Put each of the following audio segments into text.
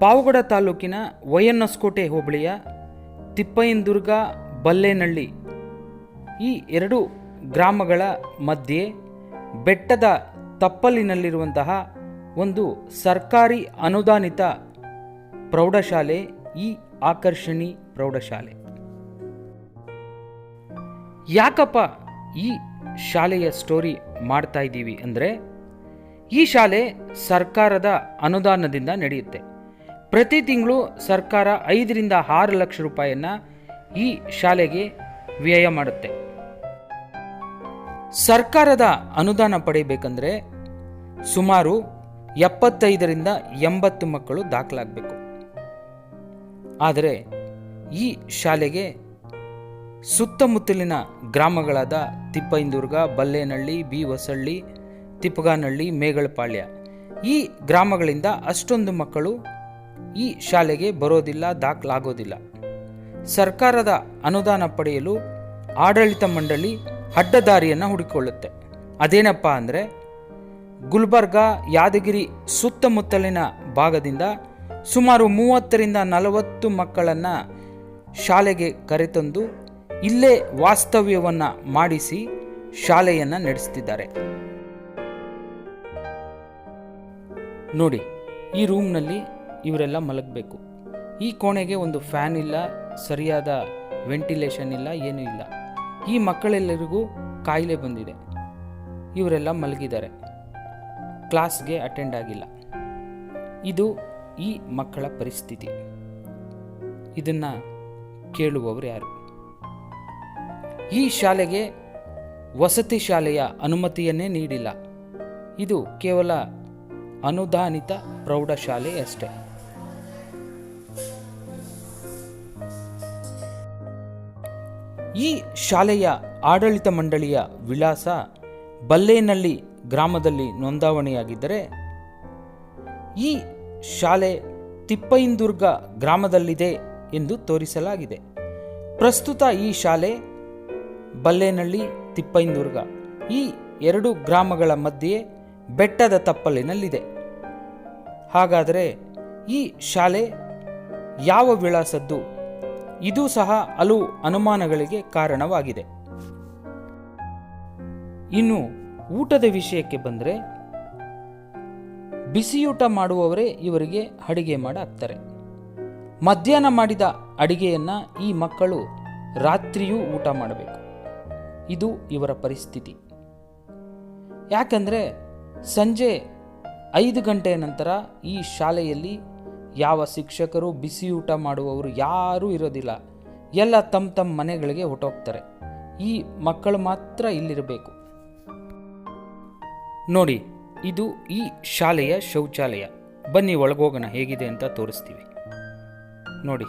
ಪಾವಗಡ ತಾಲೂಕಿನ ವೈಎನ್ಎಸ್ಕೋಟೆ ಹೋಬಳಿಯ ತಿಪ್ಪಯ್ಯನದುರ್ಗ ಬಲ್ಲೇನಳ್ಳಿ ಈ ಎರಡು ಗ್ರಾಮಗಳ ಮಧ್ಯೆ ಬೆಟ್ಟದ ತಪ್ಪಲಿನಲ್ಲಿರುವಂತಹ ಒಂದು ಸರ್ಕಾರಿ ಅನುದಾನಿತ ಪ್ರೌಢಶಾಲೆ, ಈ ಆಕರ್ಷಣಿ ಪ್ರೌಢಶಾಲೆ. ಯಾಕಪ್ಪ ಈ ಶಾಲೆಯ ಸ್ಟೋರಿ ಮಾಡ್ತಾ ಇದ್ದೀವಿ ಅಂದರೆ ಈ ಶಾಲೆ ಸರ್ಕಾರದ ಅನುದಾನದಿಂದ ನಡೆಯುತ್ತೆ. ಪ್ರತಿ ತಿಂಗಳು ಸರ್ಕಾರ ಐದರಿಂದ ಆರು ಲಕ್ಷ ರೂಪಾಯಿಯನ್ನು ಈ ಶಾಲೆಗೆ ವ್ಯಯ ಮಾಡುತ್ತೆ. ಸರ್ಕಾರದ ಅನುದಾನ ಪಡೆಯಬೇಕಂದ್ರೆ ಸುಮಾರು ಎಪ್ಪತ್ತೈದರಿಂದ ಎಂಬತ್ತು ಮಕ್ಕಳು ದಾಖಲಾಗಬೇಕು. ಆದರೆ ಈ ಶಾಲೆಗೆ ಸುತ್ತಮುತ್ತಲಿನ ಗ್ರಾಮಗಳಾದ ತಿಪ್ಪೈಂದುರ್ಗ ಬಲ್ಲೇನಹಳ್ಳಿ, ಬಿ ಹೊಸಳ್ಳಿ, ತಿಪ್ಪಗಾನಹಳ್ಳಿ, ಮೇಗಳಪಾಳ್ಯ ಈ ಗ್ರಾಮಗಳಿಂದ ಅಷ್ಟೊಂದು ಮಕ್ಕಳು ಈ ಶಾಲೆಗೆ ಬರೋದಿಲ್ಲ, ದಾಖಲಾಗೋದಿಲ್ಲ. ಸರ್ಕಾರದ ಅನುದಾನ ಪಡೆಯಲು ಆಡಳಿತ ಮಂಡಳಿ ಅಡ್ಡದಾರಿಯನ್ನು ಹುಡುಕೊಳ್ಳುತ್ತೆ ಅದೇನಪ್ಪ ಅಂದರೆ, ಗುಲ್ಬರ್ಗ, ಯಾದಗಿರಿ ಸುತ್ತಮುತ್ತಲಿನ ಭಾಗದಿಂದ ಸುಮಾರು ಮೂವತ್ತರಿಂದ ನಲವತ್ತು ಮಕ್ಕಳನ್ನು ಶಾಲೆಗೆ ಕರೆತಂದು ಇಲ್ಲೇ ವಾಸ್ತವ್ಯವನ್ನು ಮಾಡಿಸಿ ಶಾಲೆಯನ್ನು ನಡೆಸ್ತಿದ್ದಾರೆ. ನೋಡಿ, ಈ ರೂಮ್ನಲ್ಲಿ ಇವರೆಲ್ಲ ಮಲಗಬೇಕು. ಈ ಕೋಣೆಗೆ ಒಂದು ಫ್ಯಾನ್ ಇಲ್ಲ, ಸರಿಯಾದ ವೆಂಟಿಲೇಷನ್ ಇಲ್ಲ, ಏನೂ ಇಲ್ಲ. ಈ ಮಕ್ಕಳೆಲ್ಲರಿಗೂ ಕಾಯಿಲೆ ಬಂದಿದೆ. ಇವರೆಲ್ಲ ಮಲಗಿದ್ದಾರೆ. ಕ್ಲಾಸ್ಗೆ ಅಟೆಂಡ್ ಆಗಿಲ್ಲ. ಇದು ಈ ಮಕ್ಕಳ ಪರಿಸ್ಥಿತಿ. ಇದನ್ನು ಕೇಳುವವರು ಯಾರು? ಈ ಶಾಲೆಗೆ ವಸತಿ ಶಾಲೆಯ ಅನುಮತಿಯನ್ನೇ ನೀಡಿಲ್ಲ. ಇದು ಕೇವಲ ಅನುದಾನಿತ ಪ್ರೌಢಶಾಲೆ ಅಷ್ಟೇ. ಈ ಶಾಲೆಯ ಆಡಳಿತ ಮಂಡಳಿಯ ವಿಳಾಸ ಬಲ್ಲೇನಳ್ಳಿ ಗ್ರಾಮದಲ್ಲಿ ನೋಂದಾವಣೆಯಾಗಿದ್ದರೆ, ಈ ಶಾಲೆ ತಿಪ್ಪೈಂದುರ್ಗ ಗ್ರಾಮದಲ್ಲಿದೆ ಎಂದು ತೋರಿಸಲಾಗಿದೆ. ಪ್ರಸ್ತುತ ಈ ಶಾಲೆ ಬಲ್ಲೇನಳ್ಳಿ, ತಿಪ್ಪೈಂದುರ್ಗ, ಈ ಎರಡು ಗ್ರಾಮಗಳ ಮಧ್ಯೆ ಬೆಟ್ಟದ ತಪ್ಪಲಿನಲ್ಲಿದೆ. ಹಾಗಾದರೆ ಈ ಶಾಲೆ ಯಾವ ವಿಳಾಸದ್ದು ಇದು ಸಹ ಹಲವು ಅನುಮಾನಗಳಿಗೆ ಕಾರಣವಾಗಿದೆ. ಇನ್ನು ಊಟದ ವಿಷಯಕ್ಕೆ ಬಂದರೆ, ಬಿಸಿಯೂಟ ಮಾಡುವವರೇ ಇವರಿಗೆ ಅಡಿಗೆ ಮಾಡಾಕ್ತಾರೆ. ಮಧ್ಯಾಹ್ನ ಮಾಡಿದ ಅಡಿಗೆಯನ್ನು ಈ ಮಕ್ಕಳು ರಾತ್ರಿಯೂ ಊಟ ಮಾಡಬೇಕು. ಇದು ಇವರ ಪರಿಸ್ಥಿತಿ. ಯಾಕಂದರೆ ಸಂಜೆ ಐದು ಗಂಟೆಯ ನಂತರ ಈ ಶಾಲೆಯಲ್ಲಿ ಯಾವ ಶಿಕ್ಷಕರು ಬಿಸಿಯೂಟ ಮಾಡುವವರು ಯಾರೂ ಇರೋದಿಲ್ಲ. ಎಲ್ಲ ತಮ್ಮ ತಮ್ಮ ಮನೆಗಳಿಗೆ ಹೊಟ್ಟೋಗ್ತಾರೆ ಈ ಮಕ್ಕಳು ಮಾತ್ರ ಇಲ್ಲಿರಬೇಕು. ನೋಡಿ, ಇದು ಈ ಶಾಲೆಯ ಶೌಚಾಲಯ. ಬನ್ನಿ, ಒಳಗೋಗೋಣ. ಹೇಗಿದೆ ಅಂತ ತೋರಿಸ್ತೀವಿ. ನೋಡಿ,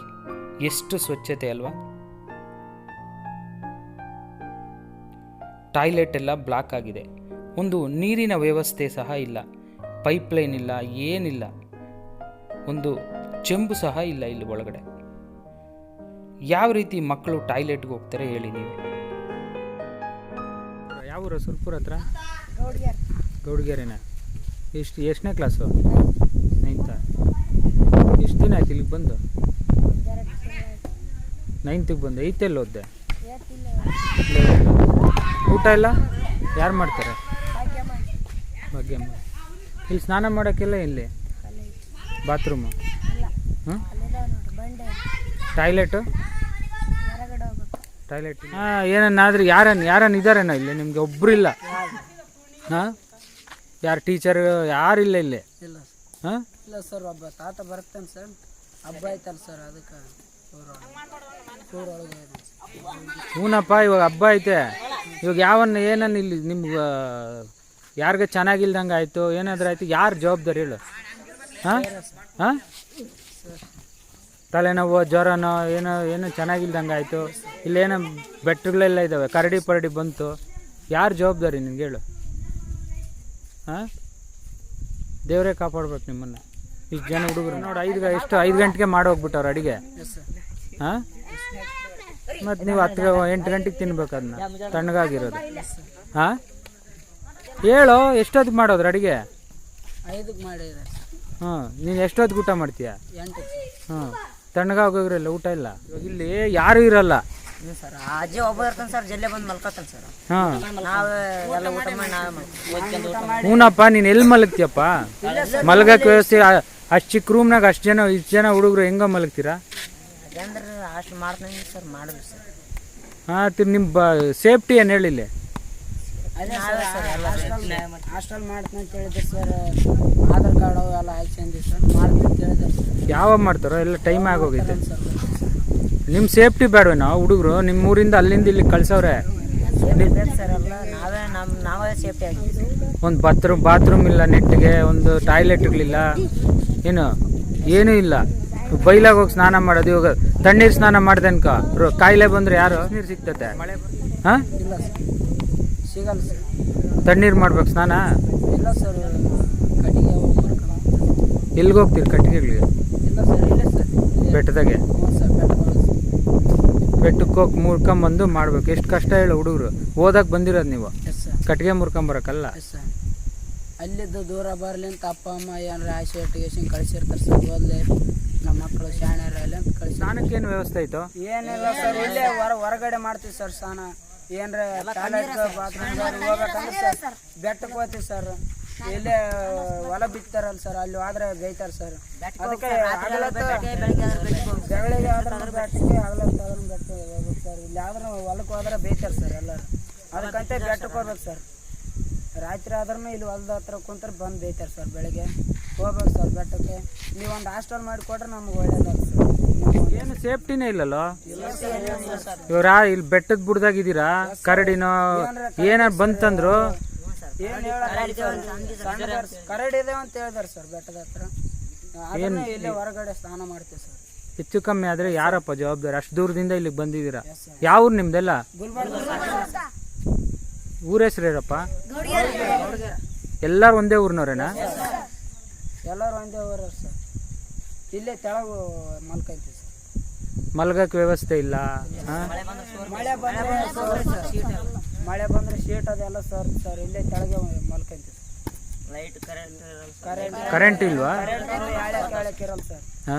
ಎಷ್ಟು ಸ್ವಚ್ಛತೆ ಅಲ್ವಾ? ಟಾಯ್ಲೆಟ್ ಎಲ್ಲ ಬ್ಲಾಕ್ ಆಗಿದೆ. ಒಂದು ನೀರಿನ ವ್ಯವಸ್ಥೆ ಸಹ ಇಲ್ಲ. ಪೈಪ್ಲೈನ್ ಇಲ್ಲ, ಏನಿಲ್ಲ. ಒಂದು ಚೆಂಬು ಸಹ ಇಲ್ಲ ಇಲ್ಲಿ ಒಳಗಡೆ. ಯಾವ ರೀತಿ ಮಕ್ಕಳು ಟಾಯ್ಲೆಟ್ಗೆ ಹೋಗ್ತಾರೆ ಹೇಳಿ ನೀವು? ಯಾವ ಊರ? ಸುರ್ಪುರ ಹತ್ರ? ಗೌಡ್ಗೆರೆನ? ಎಷ್ಟು ಎಷ್ಟನೇ ಕ್ಲಾಸು ನೈನ್ತಾ ಎಷ್ಟು ದಿನ ಆಯ್ತು ಇಲ್ಲಿಗೆ ಬಂದು? ನೈನ್ತಿಗೆ ಬಂದು. ಐತೆಲ್ಲ ಓದ್ದೆ? ಊಟ ಎಲ್ಲ? ಯಾರು ಮಾಡ್ತಾರೆ? ಭಾಗ್ಯಮ್ಮ. ಇಲ್ಲಿ ಸ್ನಾನ ಮಾಡೋಕ್ಕೆಲ್ಲ ಇಲ್ಲಿ ಬಾತ್ರೂಮು? ಹ್ಞೂ ಟಾಯ್ಲೆಟು? ಟಾಯ್ಲೆಟ್ ಹಾಂ ಏನನ್ನಾದ್ರೂ ಯಾರನ್ನು ಯಾರನ್ನು ಇದ್ದಾರೇನೋ ಇಲ್ಲಿ? ನಿಮಗೆ ಒಬ್ರು ಇಲ್ಲ. ಹಾಂ? ಯಾರು ಟೀಚರ್ ಯಾರಿಲ್ಲ ಇಲ್ಲಿ ಇಲ್ಲ? ಹಾಂ? ಇಲ್ಲ ಸರ್ ಒಬ್ಬ ತಾತ ಬರ್ತಾನೆ ಸರ್. ಹಬ್ಬ ಆಯ್ತಲ್ಲ ಸರ್ ಅದಕ್ಕೆ ಹ್ಞೂನಪ್ಪ ಹೂನಪ್ಪ ಇವಾಗ ಹಬ್ಬ ಐತೆ. ಇವಾಗ ಯಾವನ್ನ ಏನನ್ನ ಇಲ್ಲಿ ನಿಮ್ಗೆ ಯಾರಿಗೆ ಚೆನ್ನಾಗಿಲ್ದಂಗೆ ಆಯಿತು ಏನಾದ್ರೂ ಆಯ್ತು ಯಾರು ಜವಾಬ್ದಾರಿ ಹೇಳು. ಹಾಂ? ಹಾಂ? ತಲೆನೋವು, ಜ್ವರನೋ, ಏನೋ ಏನೋ ಚೆನ್ನಾಗಿಲ್ದಂಗೆ ಆಯಿತು. ಇಲ್ಲೇನೋ ಬೆಟ್ಟಗಳೆಲ್ಲ ಇದ್ದಾವೆ ಕರಡಿ ಪರಡಿ ಬಂತು. ಯಾರು ಜವಾಬ್ದಾರಿ ನಿನ್ಗೆ ಹೇಳು. ಹಾಂ? ದೇವರೇ ಕಾಪಾಡ್ಬೇಕು ನಿಮ್ಮನ್ನು. ಇಷ್ಟು ಜನ ಹುಡುಗರು. ನೋಡಿ, ಐದು ಎಷ್ಟು ಐದು ಗಂಟೆಗೆ ಮಾಡೋಗ್ಬಿಟ್ಟವ್ರು ಅಡಿಗೆ. ಹಾಂ? ಮತ್ತು ನೀವು ಹತ್ತು ಎಂಟು ಗಂಟೆಗೆ ತಿನ್ಬೇಕು ಅದನ್ನ ತಣ್ಣಗಾಗಿರೋದು. ಹಾಂ? ಹೇಳು, ಎಷ್ಟೊತ್ತಿಗೆ ಮಾಡೋದ್ರ ಅಡುಗೆ? ಐದಕ್ಕೆ ಮಾಡಿದ್ರೆ ಹಾಂ ನೀನು ಎಷ್ಟೊತ್ತು ಊಟ ಮಾಡ್ತೀಯ? ಹಾಂ ತಣ್ಣಗಾಗೋಗ್ರಲ್ಲ ಊಟ ಇಲ್ಲ? ಇವಾಗ ಇಲ್ಲಿ ಯಾರೂ ಇರಲ್ಲ. ಸರ್ ಅಜ್ಜಿ ಒಬ್ಬ ಇರ್ತಾನೆ ಸರ್ ಜಲ್ಲೆ ಬಂದು ಮಲ್ಕೋತಾನೆ ಸರ್. ಹಾಂ. ನಾವೇ ಎಲ್ಲ ಊಟ ಮಾಡಿ ನಾವೇ ಮಾಡ್ತೀವಿ ಊಟ ಹ್ಞೂನಪ್ಪ ನೀನು ಎಲ್ಲಿ ಮಲಗ್ತೀಯಪ್ಪ? ಮಲಗಕ್ಕೆ ವ್ಯವಸ್ಥೆ ಅಷ್ಟು ಚಿಕ್ಕ ರೂಮ್ನಾಗ ಅಷ್ಟು ಜನ ಇಷ್ಟು ಜನ ಹುಡುಗರು ಹೆಂಗ ಮಲಗ್ತೀರಾ? ಅದಂದ್ರೆ ಅಷ್ಟು ಮಾಡ್ತೀನಿ ಸರ್ ಮಾಡಿದ್ವಿ ಸರ್. ಹಾಂ ನಿಮ್ಮ ಬ ಸೇಫ್ಟಿ ಏನು ಹೇಳಿಲ್ಲ ಅದೇ ಸರ್ ಹಾಸ್ಟೆಲ್ ಹಾಸ್ಟೆಲ್ ಮಾಡ್ತೀನಿ ಅಂತ ಹೇಳಿದ್ರು ಸರ್ ಆಧಾರ್ ಕಾರ್ಡ್ ಹಾಕ್ಸಂದಿ ಸರ್ ಮಾಡ್ತೀನಿ ಅಂತ ಹೇಳಿದ್ರು ಸರ್. ಯಾವಾಗ ಮಾಡ್ತಾರೋ? ಎಲ್ಲ ಟೈಮ್ ಆಗೋಗೈತೆ ಸರ್ ನಿಮ್ಮ ಸೇಫ್ಟಿ ನಾವು ಹುಡುಗರು? ನಿಮ್ಮ ಊರಿಂದ ಅಲ್ಲಿಂದ ಇಲ್ಲಿ ಕಳ್ಸವ್ರೆ. ಸರ್ ಎಲ್ಲ? ನಾವೇ ನಮ್ಮ ನಾವೇ ಸೇಫ್ಟಿ ಆಗಿದ್ದೀವಿ ಒಂದು ಬಾತ್ರೂಮ್ ಬಾತ್ರೂಮ್ ಇಲ್ಲ ನೆಟ್ಟಿಗೆ ಒಂದು ಟಾಯ್ಲೆಟ್ಗಳಿಲ್ಲ ಏನು? ಏನೂ ಇಲ್ಲ. ಬೈಲಾಗ ಹೋಗಿ ಸ್ನಾನ ಮಾಡೋದು ಇವಾಗ ತಣ್ಣೀರು ಸ್ನಾನ ಮಾಡ್ದೆ ಅನ್ಕೋ. ರೋ- ಕಾಯಿಲೆ ಬಂದ್ರೆ ಯಾರು? ನೀರು ಸಿಗ್ತತೆ ಹಾಂ? ಸಿಗಲ್ಲ ಸರ್ ತಣ್ಣೀರು ಮಾಡ್ಬೇಕು ಸ್ನಾನ? ಇಲ್ಲ ಸರ್ ಕಟ್ಟಿಗೆ ಅವು ಎಲ್ಲಿಗೆ ಹೋಗ್ತೀರಿ ಕಟ್ಟಿಗೆಗಳಿಗೆ? ಇಲ್ಲ ಸರ್ ಇಲ್ಲ ಸರ್. ಬೆಟ್ಟದಾಗೆ? ಹ್ಞೂ ಸರ್ ಬೆಟ್ಟಗಳು ಬೆಟ್ಟಕ್ಕೆ ಹೋಗಿ ಮುರ್ಕೊಂಬಂದು ಮಾಡ್ಬೇಕು. ಎಷ್ಟು ಕಷ್ಟ ಹೇಳು ಹುಡುಗರು. ಓದಕ್ಕೆ ಬಂದಿರೋದು ನೀವು. ಎಸ್ ಸರ್ ಕಟ್ಟಿಗೆ ಮುರ್ಕೊಂಬರಕ್ಕಲ್ಲ. ಎಸ್ ಸರ್ ಅಲ್ಲಿದ್ದು ದೂರ ಬರಲಿ ಅಂತ ಅಪ್ಪ ಅಮ್ಮ ಏನಾರ ಆಸೆ ಇಟ್ಟಿಗೆ ಕಳಿಸಿರ್ತಾರೆ ಸರ್. ಓದ್ಲಿ ನಮ್ಮ ಮಕ್ಕಳು ಶಾಣ್ಯರಲ್ಲಿ ಅಂತ ಕಳಿಸಿ ಸ್ನಾನಕ್ಕೇನು ವ್ಯವಸ್ಥೆ ಆಯ್ತು? ಏನಿಲ್ಲ ಸರ್ ಇಲ್ಲೇ ಹೊರ ಹೊರಗಡೆ ಮಾಡ್ತೀವಿ ಸರ್ ಸ್ನಾನ. ಏನ್ರ ಕಾಲೇಜ್ ಬಾತ್ರೂಮ್ ಹೋಗ್ಬೇಕಂದ್ರೆ ಸರ್. ಬೆಟ್ಟಕ್ಕೆ ಹೋಗ್ತೀವಿ ಸರ್. ಇಲ್ಲೇ ಹೊಲ ಬಿತ್ತಾರಲ್ಲ ಸರ್ ಅಲ್ಲಿ ಹೋದ್ರೆ ಬೇಯ್ತಾರೆ ಸರ್. ಅದಕ್ಕೆ ಬೆಳಗ್ಗೆ ಆದ್ರೆ ಬೆಟ್ಟಕ್ಕೆ ಹಗಲತ್ತು ಬೆಟ್ಟ ಹೋಗ್ಬೇಕು ಸರ್. ಇಲ್ಲಿ ಆದ್ರೆ ಹೊಲಕ್ಕೆ ಹೋದ್ರೆ ಬೈತಾರ ಸರ್ ಎಲ್ಲರೂ. ಅದಕ್ಕಂತೆ ಬೆಟ್ಟಕ್ಕೆ ಹೋಗ್ಬೇಕು ಸರ್. ರಾತ್ರಿ ಆದ್ರೂ ಇಲ್ಲಿ ಹೊಲ್ದ ಹತ್ರ ಕುಂತ್ರೆ ಬಂದು ಬೈತಾರೆ ಸರ್ ಬೆಳಗ್ಗೆ. ಹೋಗ್ಬೇಕು ಸರ್ ಬೆಟ್ಟಕ್ಕೆ. ನೀವು ಒಂದು ಹಾಸ್ಟೆಲ್ ಮಾಡಿ ಕೊಟ್ರೆ ನಮ್ಗೆ ಒಳ್ಳೇದಾಗ ಸರ್ ಏನು ಸೇಫ್ಟಿನೇ ಇಲ್ಲಲ್ಲ? ಇವ್ರ ಇಲ್ಲಿ ಬೆಟ್ಟದ ಬುಡ್ದಾಗಿದ್ದೀರಾ ಕರಡಿನೋ ಏನಾರು ಬಂತಂದ್ರು? ಕರಡಿದೆ ಕರಡಿ ಇದೆ ಅಂತ ಹೇಳಿದಾರೆ ಸರ್ ಬೆಟ್ಟದ ಹತ್ರ. ಇಲ್ಲಿ ಇಲ್ಲೇ ಹೊರಗಡೆ ಸ್ನಾನ ಮಾಡ್ತೀವಿ ಸರ್. ಹೆಚ್ಚು ಕಮ್ಮಿ ಆದ್ರೆ ಯಾರಪ್ಪ ಜವಾಬ್ದಾರಿ? ಅಷ್ಟು ದೂರದಿಂದ ಇಲ್ಲಿಗೆ ಬಂದಿದ್ದೀರಾ? ಯಾವ ಊರು ನಿಮ್ದೆಲ್ಲ? ಊರ ಹೆಸರು ಏನಪ್ಪ? ಎಲ್ಲಾರು ಒಂದೇ ಊರಿನವ್ರೇನಾ? ಎಲ್ಲರೂ ಒಂದೇ ಊರ ಸರ್. ಇಲ್ಲೇ ತೆಳಗು ಮಲ್ಕೈತಿ ಸರ್. ಮಲ್ಗಕ್ಕೆ ವ್ಯವಸ್ಥೆ ಇಲ್ಲ? ಮಳೆ ಬಂದ್ರೆ ಮಳೆ ಬಂದ್ರೆ ಶೀಟ್ ಅದೆಲ್ಲ ಸರ್ ಸರ್ ಇಲ್ಲೇ ತೆಳಗೆ ಮಲ್ಕೊಂತೀವಿ sir. Light current current current ಇಲ್ವಾ?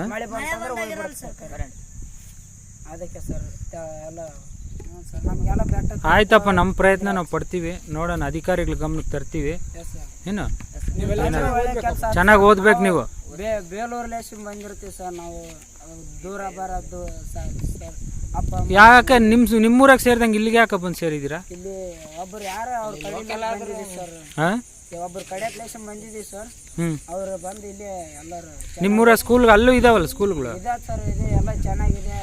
ಮಳೆ ಬಂತಂದ್ರೆ ಹೋಗ್ಬಿಡುತ್ತೆ ಸರ್. ಕರೆಂಟ್ ಅದಕ್ಕೆ ಸರ್ ತ- ಎಲ್ಲ ಆಯ್ತಪ್ಪ ನಮ್ಮ ಪ್ರಯತ್ನ ನಾವು ಪಡ್ತೀವಿ. ನೋಡೋಣ ಅಧಿಕಾರಿಗಳ ಗಮನಕ್ಕೆ ತರ್ತೀವಿ. ಎಸ್ ಸರ್ ಏನು? ಚೆನ್ನಾಗಿ ಓದ್ಬೇಕು ನೀವು. ಬೇ ಬೇಲೂರು ಲೇಸಿಂದ ಬಂದಿರ್ತೀವಿ ಸರ್ ನಾವು. ದೂರ ಬರೋದು ಸರ್ ಅಪ್ಪ ಯಾಕೆ ನಿಮ್ಮ ನಿಮ್ಮೂರಾಗ ಸೇರಿದಂಗೆ ಇಲ್ಲಿಗೆ ಯಾಕೆ ಬಂದು ಸೇರಿದ್ದೀರಾ ಇಲ್ಲಿ ಒಬ್ರು ಯಾರು ಅವ್ರ ಕಡೆ ಸರ್. ಹಾಂ? ಒಬ್ರು ಕಡೆ ಲೇಷನ್ ಬಂದಿದ್ದೀವಿ ಸರ್. ಹ್ಞೂ ಅವ್ರು ಬಂದು ಇಲ್ಲಿ ಎಲ್ಲರೂ ನಿಮ್ಮೂರ ಸ್ಕೂಲ್ ಅಲ್ಲೂ ಇದಾವಲ್ಲ ಸ್ಕೂಲ್ಗಳು? ಇದೆ ಸರ್ ಇದೆ ಎಲ್ಲ ಚೆನ್ನಾಗಿದೆ.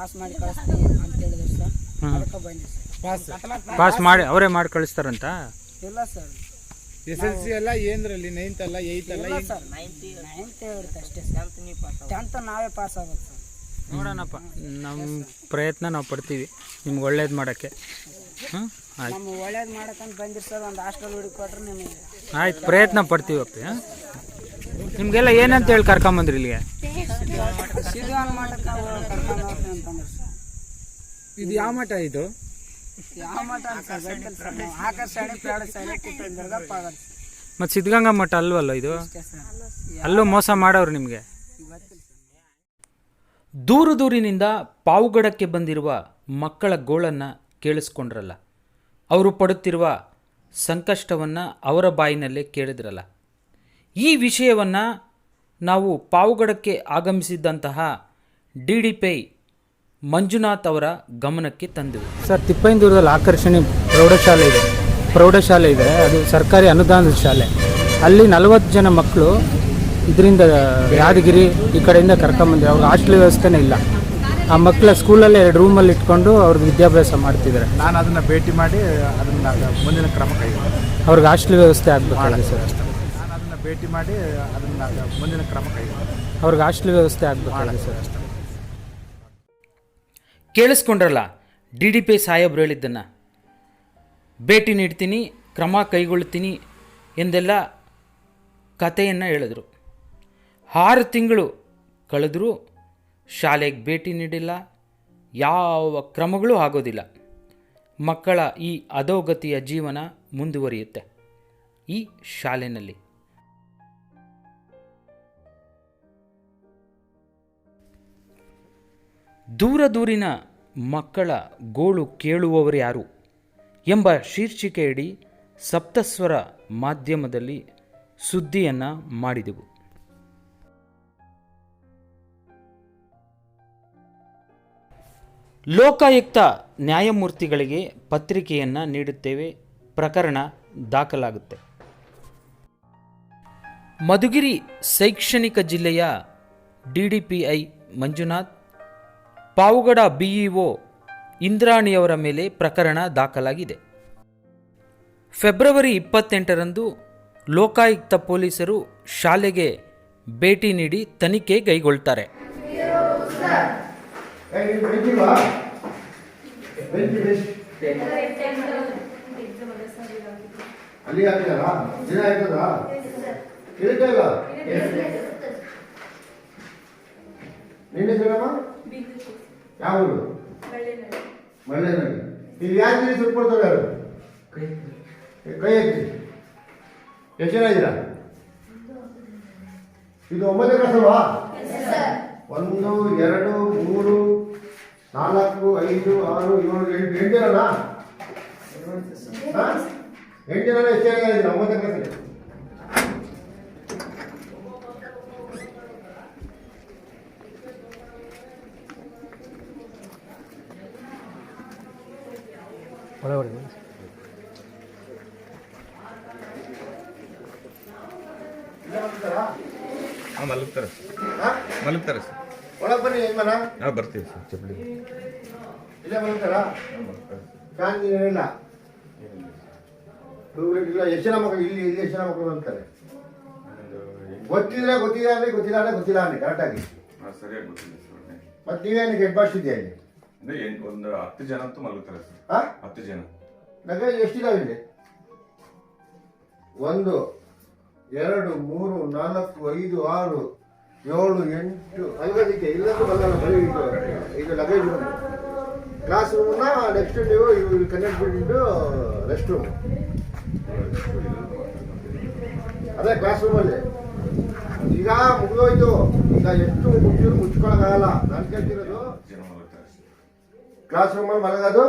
ಪಾಸ್ ಮಾಡಿ ಕಳಿಸ್ತೀವಿ ಅಂತ ಹೇಳಿದ್ರು ಸರ್. ಹ್ಮ್. ಅದಕ್ಕೆ ಬಂದಿವಿ ಸರ್. ಪಾಸ್ ಮಾಡಿ ಅವರೇ ಮಾಡಿ ಕಳಿಸ್ತಾರಂತ? ಇಲ್ಲ ಸರ್. ಎಸ್ ಎಲ್ ಸಿ ಎಲ್ಲ ಏನ್ರಲ್ಲಿ? ನೈನ್ತ್ ಅಲ್ಲ ಏಯ್ತ್ ಅಲ್ಲ ಇಲ್ಲ ಸರ್. ನೈನ್ತ್ ಇರುತ್ತೆ ಅಷ್ಟೇ ಸರ್. ಟೆಂತ್ ನಾವೇ ಪಾಸ್ ಆಗೋದು. ಸರ್. ನೋಡೋಣಪ್ಪ. ನಮ್ಮ ಪ್ರಯತ್ನ ನಾವು ಪಡ್ತೀವಿ. ನಿಮ್ಗೆ ಒಳ್ಳೇದು ಮಾಡೋಕ್ಕೆ. ಹ್ಞೂ ಆಯ್ತು. ನಮ್ಮ ಒಳ್ಳೇದು ಮಾಡಕ್ಕಂತ ಬಂದಿರಿ ಸರ್. ಒಂದು ಹಾಸ್ಟೆಲ್ ಹುಡುಕಿ ಕೊಟ್ರೆ ನಿಮಗೆ. ಆಯ್ತು. ಪ್ರಯತ್ನ ಪಡ್ತೀವಿ ಓಕೆ ಹಾಂ? ನಿಮಗೆಲ್ಲ ಏನಂತ ಹೇಳಿ ಕರ್ಕೊಂಬಂದ್ರಿ ಇಲ್ಲಿಗೆ? ಕರ್ಕೊಂಡು ಅಂತಂದ್ರೆ ಸರ್ ಇದು ಯಾವ ಮಠ ಇದು? ಯಾವ ಮಠ ಅಂತ ಸರ್ ಗೊತ್ತಿಲ್ಲ ಸರ್ ನಾವು ಆಕಾಶವಾಣಿ ಪ್ರಾಣ ಶಾಲೆ ಕಿತ್ತಂದಿರ್ದಪ್ಪ ಆಗತ್ತೆ ಮತ್ತು ಸಿದ್ಧಗಂಗಾ ಮಠ ಅಲ್ವಲ್ಲ ಇದು? ಅಲ್ಲೂ ಮೋಸ ಮಾಡೋರು ನಿಮಗೆ? ದೂರ ದೂರಿನಿಂದ ಪಾವುಗಡಕ್ಕೆ ಬಂದಿರುವ ಮಕ್ಕಳ ಗೋಳನ್ನು ಕೇಳಿಸ್ಕೊಂಡ್ರಲ್ಲ. ಅವರು ಪಡುತ್ತಿರುವ ಸಂಕಷ್ಟವನ್ನು ಅವರ ಬಾಯಿನಲ್ಲೇ ಕೇಳಿದ್ರಲ್ಲ. ಈ ವಿಷಯವನ್ನು ನಾವು ಪಾವುಗಡಕ್ಕೆ ಆಗಮಿಸಿದ್ದಂತಹ D D P I Manjunath ಅವರ ಗಮನಕ್ಕೆ ತಂದೆವು. ಸರ್ ತಿಪ್ಪೈಂದೂರದಲ್ಲಿ ಆಕರ್ಷಣೆ ಪ್ರೌಢಶಾಲೆ ಇದೆ. ಪ್ರೌಢಶಾಲೆ ಇದೆ. ಅದು ಸರ್ಕಾರಿ ಅನುದಾನದ ಶಾಲೆ. ಅಲ್ಲಿ ನಲವತ್ತು ಜನ ಮಕ್ಕಳು ಇದರಿಂದ ಯಾದಗಿರಿ ಈ ಕಡೆಯಿಂದ ಕರ್ಕೊಂಬಂದಿರು ಅವ್ರಿಗೆ ಹಾಸ್ಟೆಲ್ ವ್ಯವಸ್ಥೆನೇ ಇಲ್ಲ. ಆ ಮಕ್ಕಳ ಸ್ಕೂಲಲ್ಲಿ ಎರಡು ರೂಮಲ್ಲಿ ಇಟ್ಕೊಂಡು ಅವ್ರಿಗೆ ವಿದ್ಯಾಭ್ಯಾಸ ಮಾಡ್ತಿದ್ದಾರೆ. ನಾನು ಅದನ್ನು ಭೇಟಿ ಮಾಡಿ ಅದನ್ನು ಮುಂದಿನ ಕ್ರಮ ಕೈಗೊಳ್ಳುತ್ತೇನೆ. ಅವ್ರಿಗೆ ಹಾಸ್ಟೆಲ್ ವ್ಯವಸ್ಥೆ ಆಗಬೇಕಾಗಿದೆ ಸರ್. ಅದನ್ನ ಭೇಟಿ ಮಾಡಿ ಅದನ್ನ ಮುಂದಿನ ಕ್ರಮ ಕೈಗೊಳ್ಳಿ. ಅವ್ರಿಗೆ ಹಾಸ್ಟೆಲ್ ವ್ಯವಸ್ಥೆ ಆಗಬೇಕಾಗಿದೆ ಸರ್. ಕೇಳಿಸ್ಕೊಂಡ್ರಲ್ಲ ಡಿ ಡಿ ಪಿ ಸಾಹೇಬ್ರು ಹೇಳಿದ್ದನ್ನು. ಭೇಟಿ ನೀಡ್ತೀನಿ ಕ್ರಮ ಕೈಗೊಳ್ತೀನಿ ಎಂದೆಲ್ಲ ಕಥೆಯನ್ನು ಹೇಳಿದ್ರು. ಆರು ತಿಂಗಳು ಕಳೆದರೂ ಶಾಲೆಗೆ ಭೇಟಿ ನೀಡಿಲ್ಲ ಯಾವ ಕ್ರಮಗಳು ಆಗೋದಿಲ್ಲ. ಮಕ್ಕಳ ಈ ಅಧೋಗತಿಯ ಜೀವನ ಮುಂದುವರಿಯುತ್ತೆ ಈ ಶಾಲೆಯಲ್ಲಿ ದೂರ ದೂರಿನ ಮಕ್ಕಳ ಗೋಳು ಕೇಳುವವರು ಯಾರು ಎಂಬ ಶೀರ್ಷಿಕೆಯಡಿ ಸಪ್ತಸ್ವರ ಮಾಧ್ಯಮದಲ್ಲಿ ಸುದ್ದಿಯನ್ನು ಮಾಡಿದೆವು. ಲೋಕಾಯುಕ್ತ ನ್ಯಾಯಮೂರ್ತಿಗಳಿಗೆ ಪತ್ರಿಕೆಯನ್ನು ನೀಡುತ್ತೇವೆ. ಪ್ರಕರಣ ದಾಖಲಾಗುತ್ತೆ. ಮಧುಗಿರಿ ಶೈಕ್ಷಣಿಕ ಜಿಲ್ಲೆಯ ಡಿಡಿಪಿಐ ಮಂಜುನಾಥ್ ಪಾವುಗಡ ಬಿಇಒ ಇಂದ್ರಾಣಿಯವರ ಮೇಲೆ ಪ್ರಕರಣ ದಾಖಲಾಗಿದೆ ಫೆಬ್ರವರಿ ಇಪ್ಪತ್ತೆಂಟರಂದು ಲೋಕಾಯುಕ್ತ ಪೊಲೀಸರು ಶಾಲೆಗೆ ಭೇಟಿ ನೀಡಿ ತನಿಖೆ ಕೈಗೊಳ್ತಾರೆ ನಿನ್ನ ಯಾವ ಊರು? ಇಲ್ಲಿ ಯಾಕೆ ನೀರು ಸುಟ್ಟು ಕೊಡ್ತಾರೆ ಯಾರು? ಕೈ ಎತ್ತಿ. ಎಷ್ಟು ಜನ ಇದ್ದೀರಾ? ಇದು ಒಂಬತ್ತನೇ ಕ್ಲಾಸ್ ಅಲ್ವಾ? ಒಂದು, ಎರಡು, ಮೂರು, ನಾಲ್ಕು, ಐದು, ಆರು, ಏಳು, ಎಂಟು ಎಂಟು ಜನನಾ? ಎಂಟು ಜನ ಎಷ್ಟು ಜನ ಇದ್ದೀರಾ? ಒಂಬತ್ತನೇ ಕ್ಲಾಸಲ್ಲಿ ಹಾಂ ಮಲಗ್ತಾರೆ ಸರ್ ಹಾ? ಮಲಗ್ತಾರೆ ಸರ್ ಒಳಗೆ ಬನ್ನಿ ಯಜಮಾನ ಹಾಂ ಬರ್ತೀವಿ ಸರ್ ಚಪ್ಪಲಿ. ಇಲ್ಲ ಬರ್ತಾರಾ? ಫ್ಯಾನ್ ಏನಿಲ್ಲ. ಟ್ಯೂಬ್ಲೈಟ್ ಇಲ್ಲ. ಎಷ್ಟು ಜನ ಮಕ್ಕಳು ಇಲ್ಲಿ ಇಲ್ಲಿ ಎಷ್ಟು ಜನ ಮಕ್ಕಳು ಅಂತಾರೆ ಗೊತ್ತಿದ್ರೆ ಗೊತ್ತಿಲ್ಲ ಅಂದ್ರೆ ಗೊತ್ತಿಲ್ಲ ಅಂದ್ರೆ ಗೊತ್ತಿಲ್ಲ ಅಂದ್ರೆ ಕರೆಕ್ಟಾಗಿ ಹಾಂ ಸರಿಯಾಗಿ ಗೊತ್ತಿಲ್ಲ ಸರ್ ಮತ್ತೆ ನೀವೇನು ಹೆಡ್ ಬಾಸ್ ಇದೆಯಾ ಇಲ್ಲಿ? ಅಂದ್ರೆ ಏನ್- ಒಂದು ಹತ್ತು ಜನ ಅಂತೂ ಸರ್. ಹಾ? ಹತ್ತು ಜನ. ನಗ ಎಷ್ಟಿದಾವೆ ಇಲ್ಲಿ? ಒಂದು ಎರಡು ಮೂರು ನಾಲ್ಕು ಐದು ಆರು ಏಳು ಎಂಟು ಅಲ್ಗದಿಕ್ಕೆ ಇಲ್ಲಂತೂ ಬಲ್ಲ ಬರೀ ಇದು ಇದು ಲಗೇಜ್ ರೂಮ್ ಕ್ಲಾಸ್ ರೂಮ್ನ ನೆಕ್ಸ್ಟ್ ನೀವು ಇವು ಕನೆಕ್ಟ್ ಬಿಟ್ಟು ರೆಸ್ಟ್ ರೂಮ್ ಅದೇ ಕ್ಲಾಸ್ ರೂಮಲ್ಲಿ ಈಗ ಮುಗಿದೋಯ್ತು. ಈಗ ಎಷ್ಟು ಮುಚ್ಚಿದ್ರು ಮುಚ್ಕೊಳಕ್ಕಾಗಲ್ಲ ನಾನು ಕೇಳ್ತಿರೋದು ಕ್ಲಾಸ್ ರೂಮಲ್ಲಿ ಮಲಗೋದು?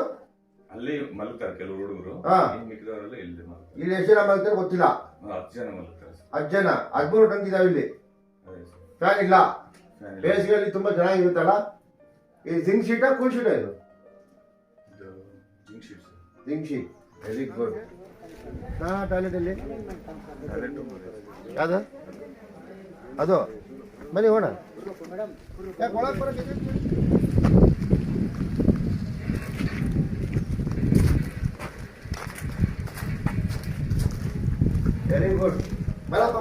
ಅಲ್ಲಿ ಮಲಗ್ತಾರೆ ಕೆಲವು ಹುಡುಗರು. ಮಿಕ್ಕಿದವರೆಲ್ಲ ಇಲ್ಲಿ ಇಲ್ಲಿ ಎಷ್ಟು ಜನ ಮಲಗ್ತಾರೆ ಗೊತ್ತಿಲ್ಲ. ಅಜ್ಜನ ಹತ್ತು ಜನ ಮಲಗ್ತಾರೆ. ಹತ್ತು ಜನ. ಹದಿಮೂರು ಟಂಕ್ ಇದಾವೆ ಇಲ್ಲಿ. ಫ್ಯಾನ್ ಇಲ್ಲ. ಬೇಸಿಗೆಯಲ್ಲಿ ತುಂಬಾ ಚೆನ್ನಾಗಿರುತ್ತಲ್ಲ? ಈ ಜಿಂಕ್ ಶೀಟಾ ಕೂಲ್ ಶೀಟಾ ಇದು? ಜಿಂಕ್ ಶೀಟ್ ವೆರಿ ಗುಡ್ ನಾ ಟಾಯ್ಲೆಟ್ ಅಲ್ಲಿ? ಅದು? ಬನ್ನಿ ಹೋಣ ಯಾಕೆ ಒಳಗೆ ಬರೋಕೆ ವೆರಿ ಗುಡ್ ಬರಪ್ಪ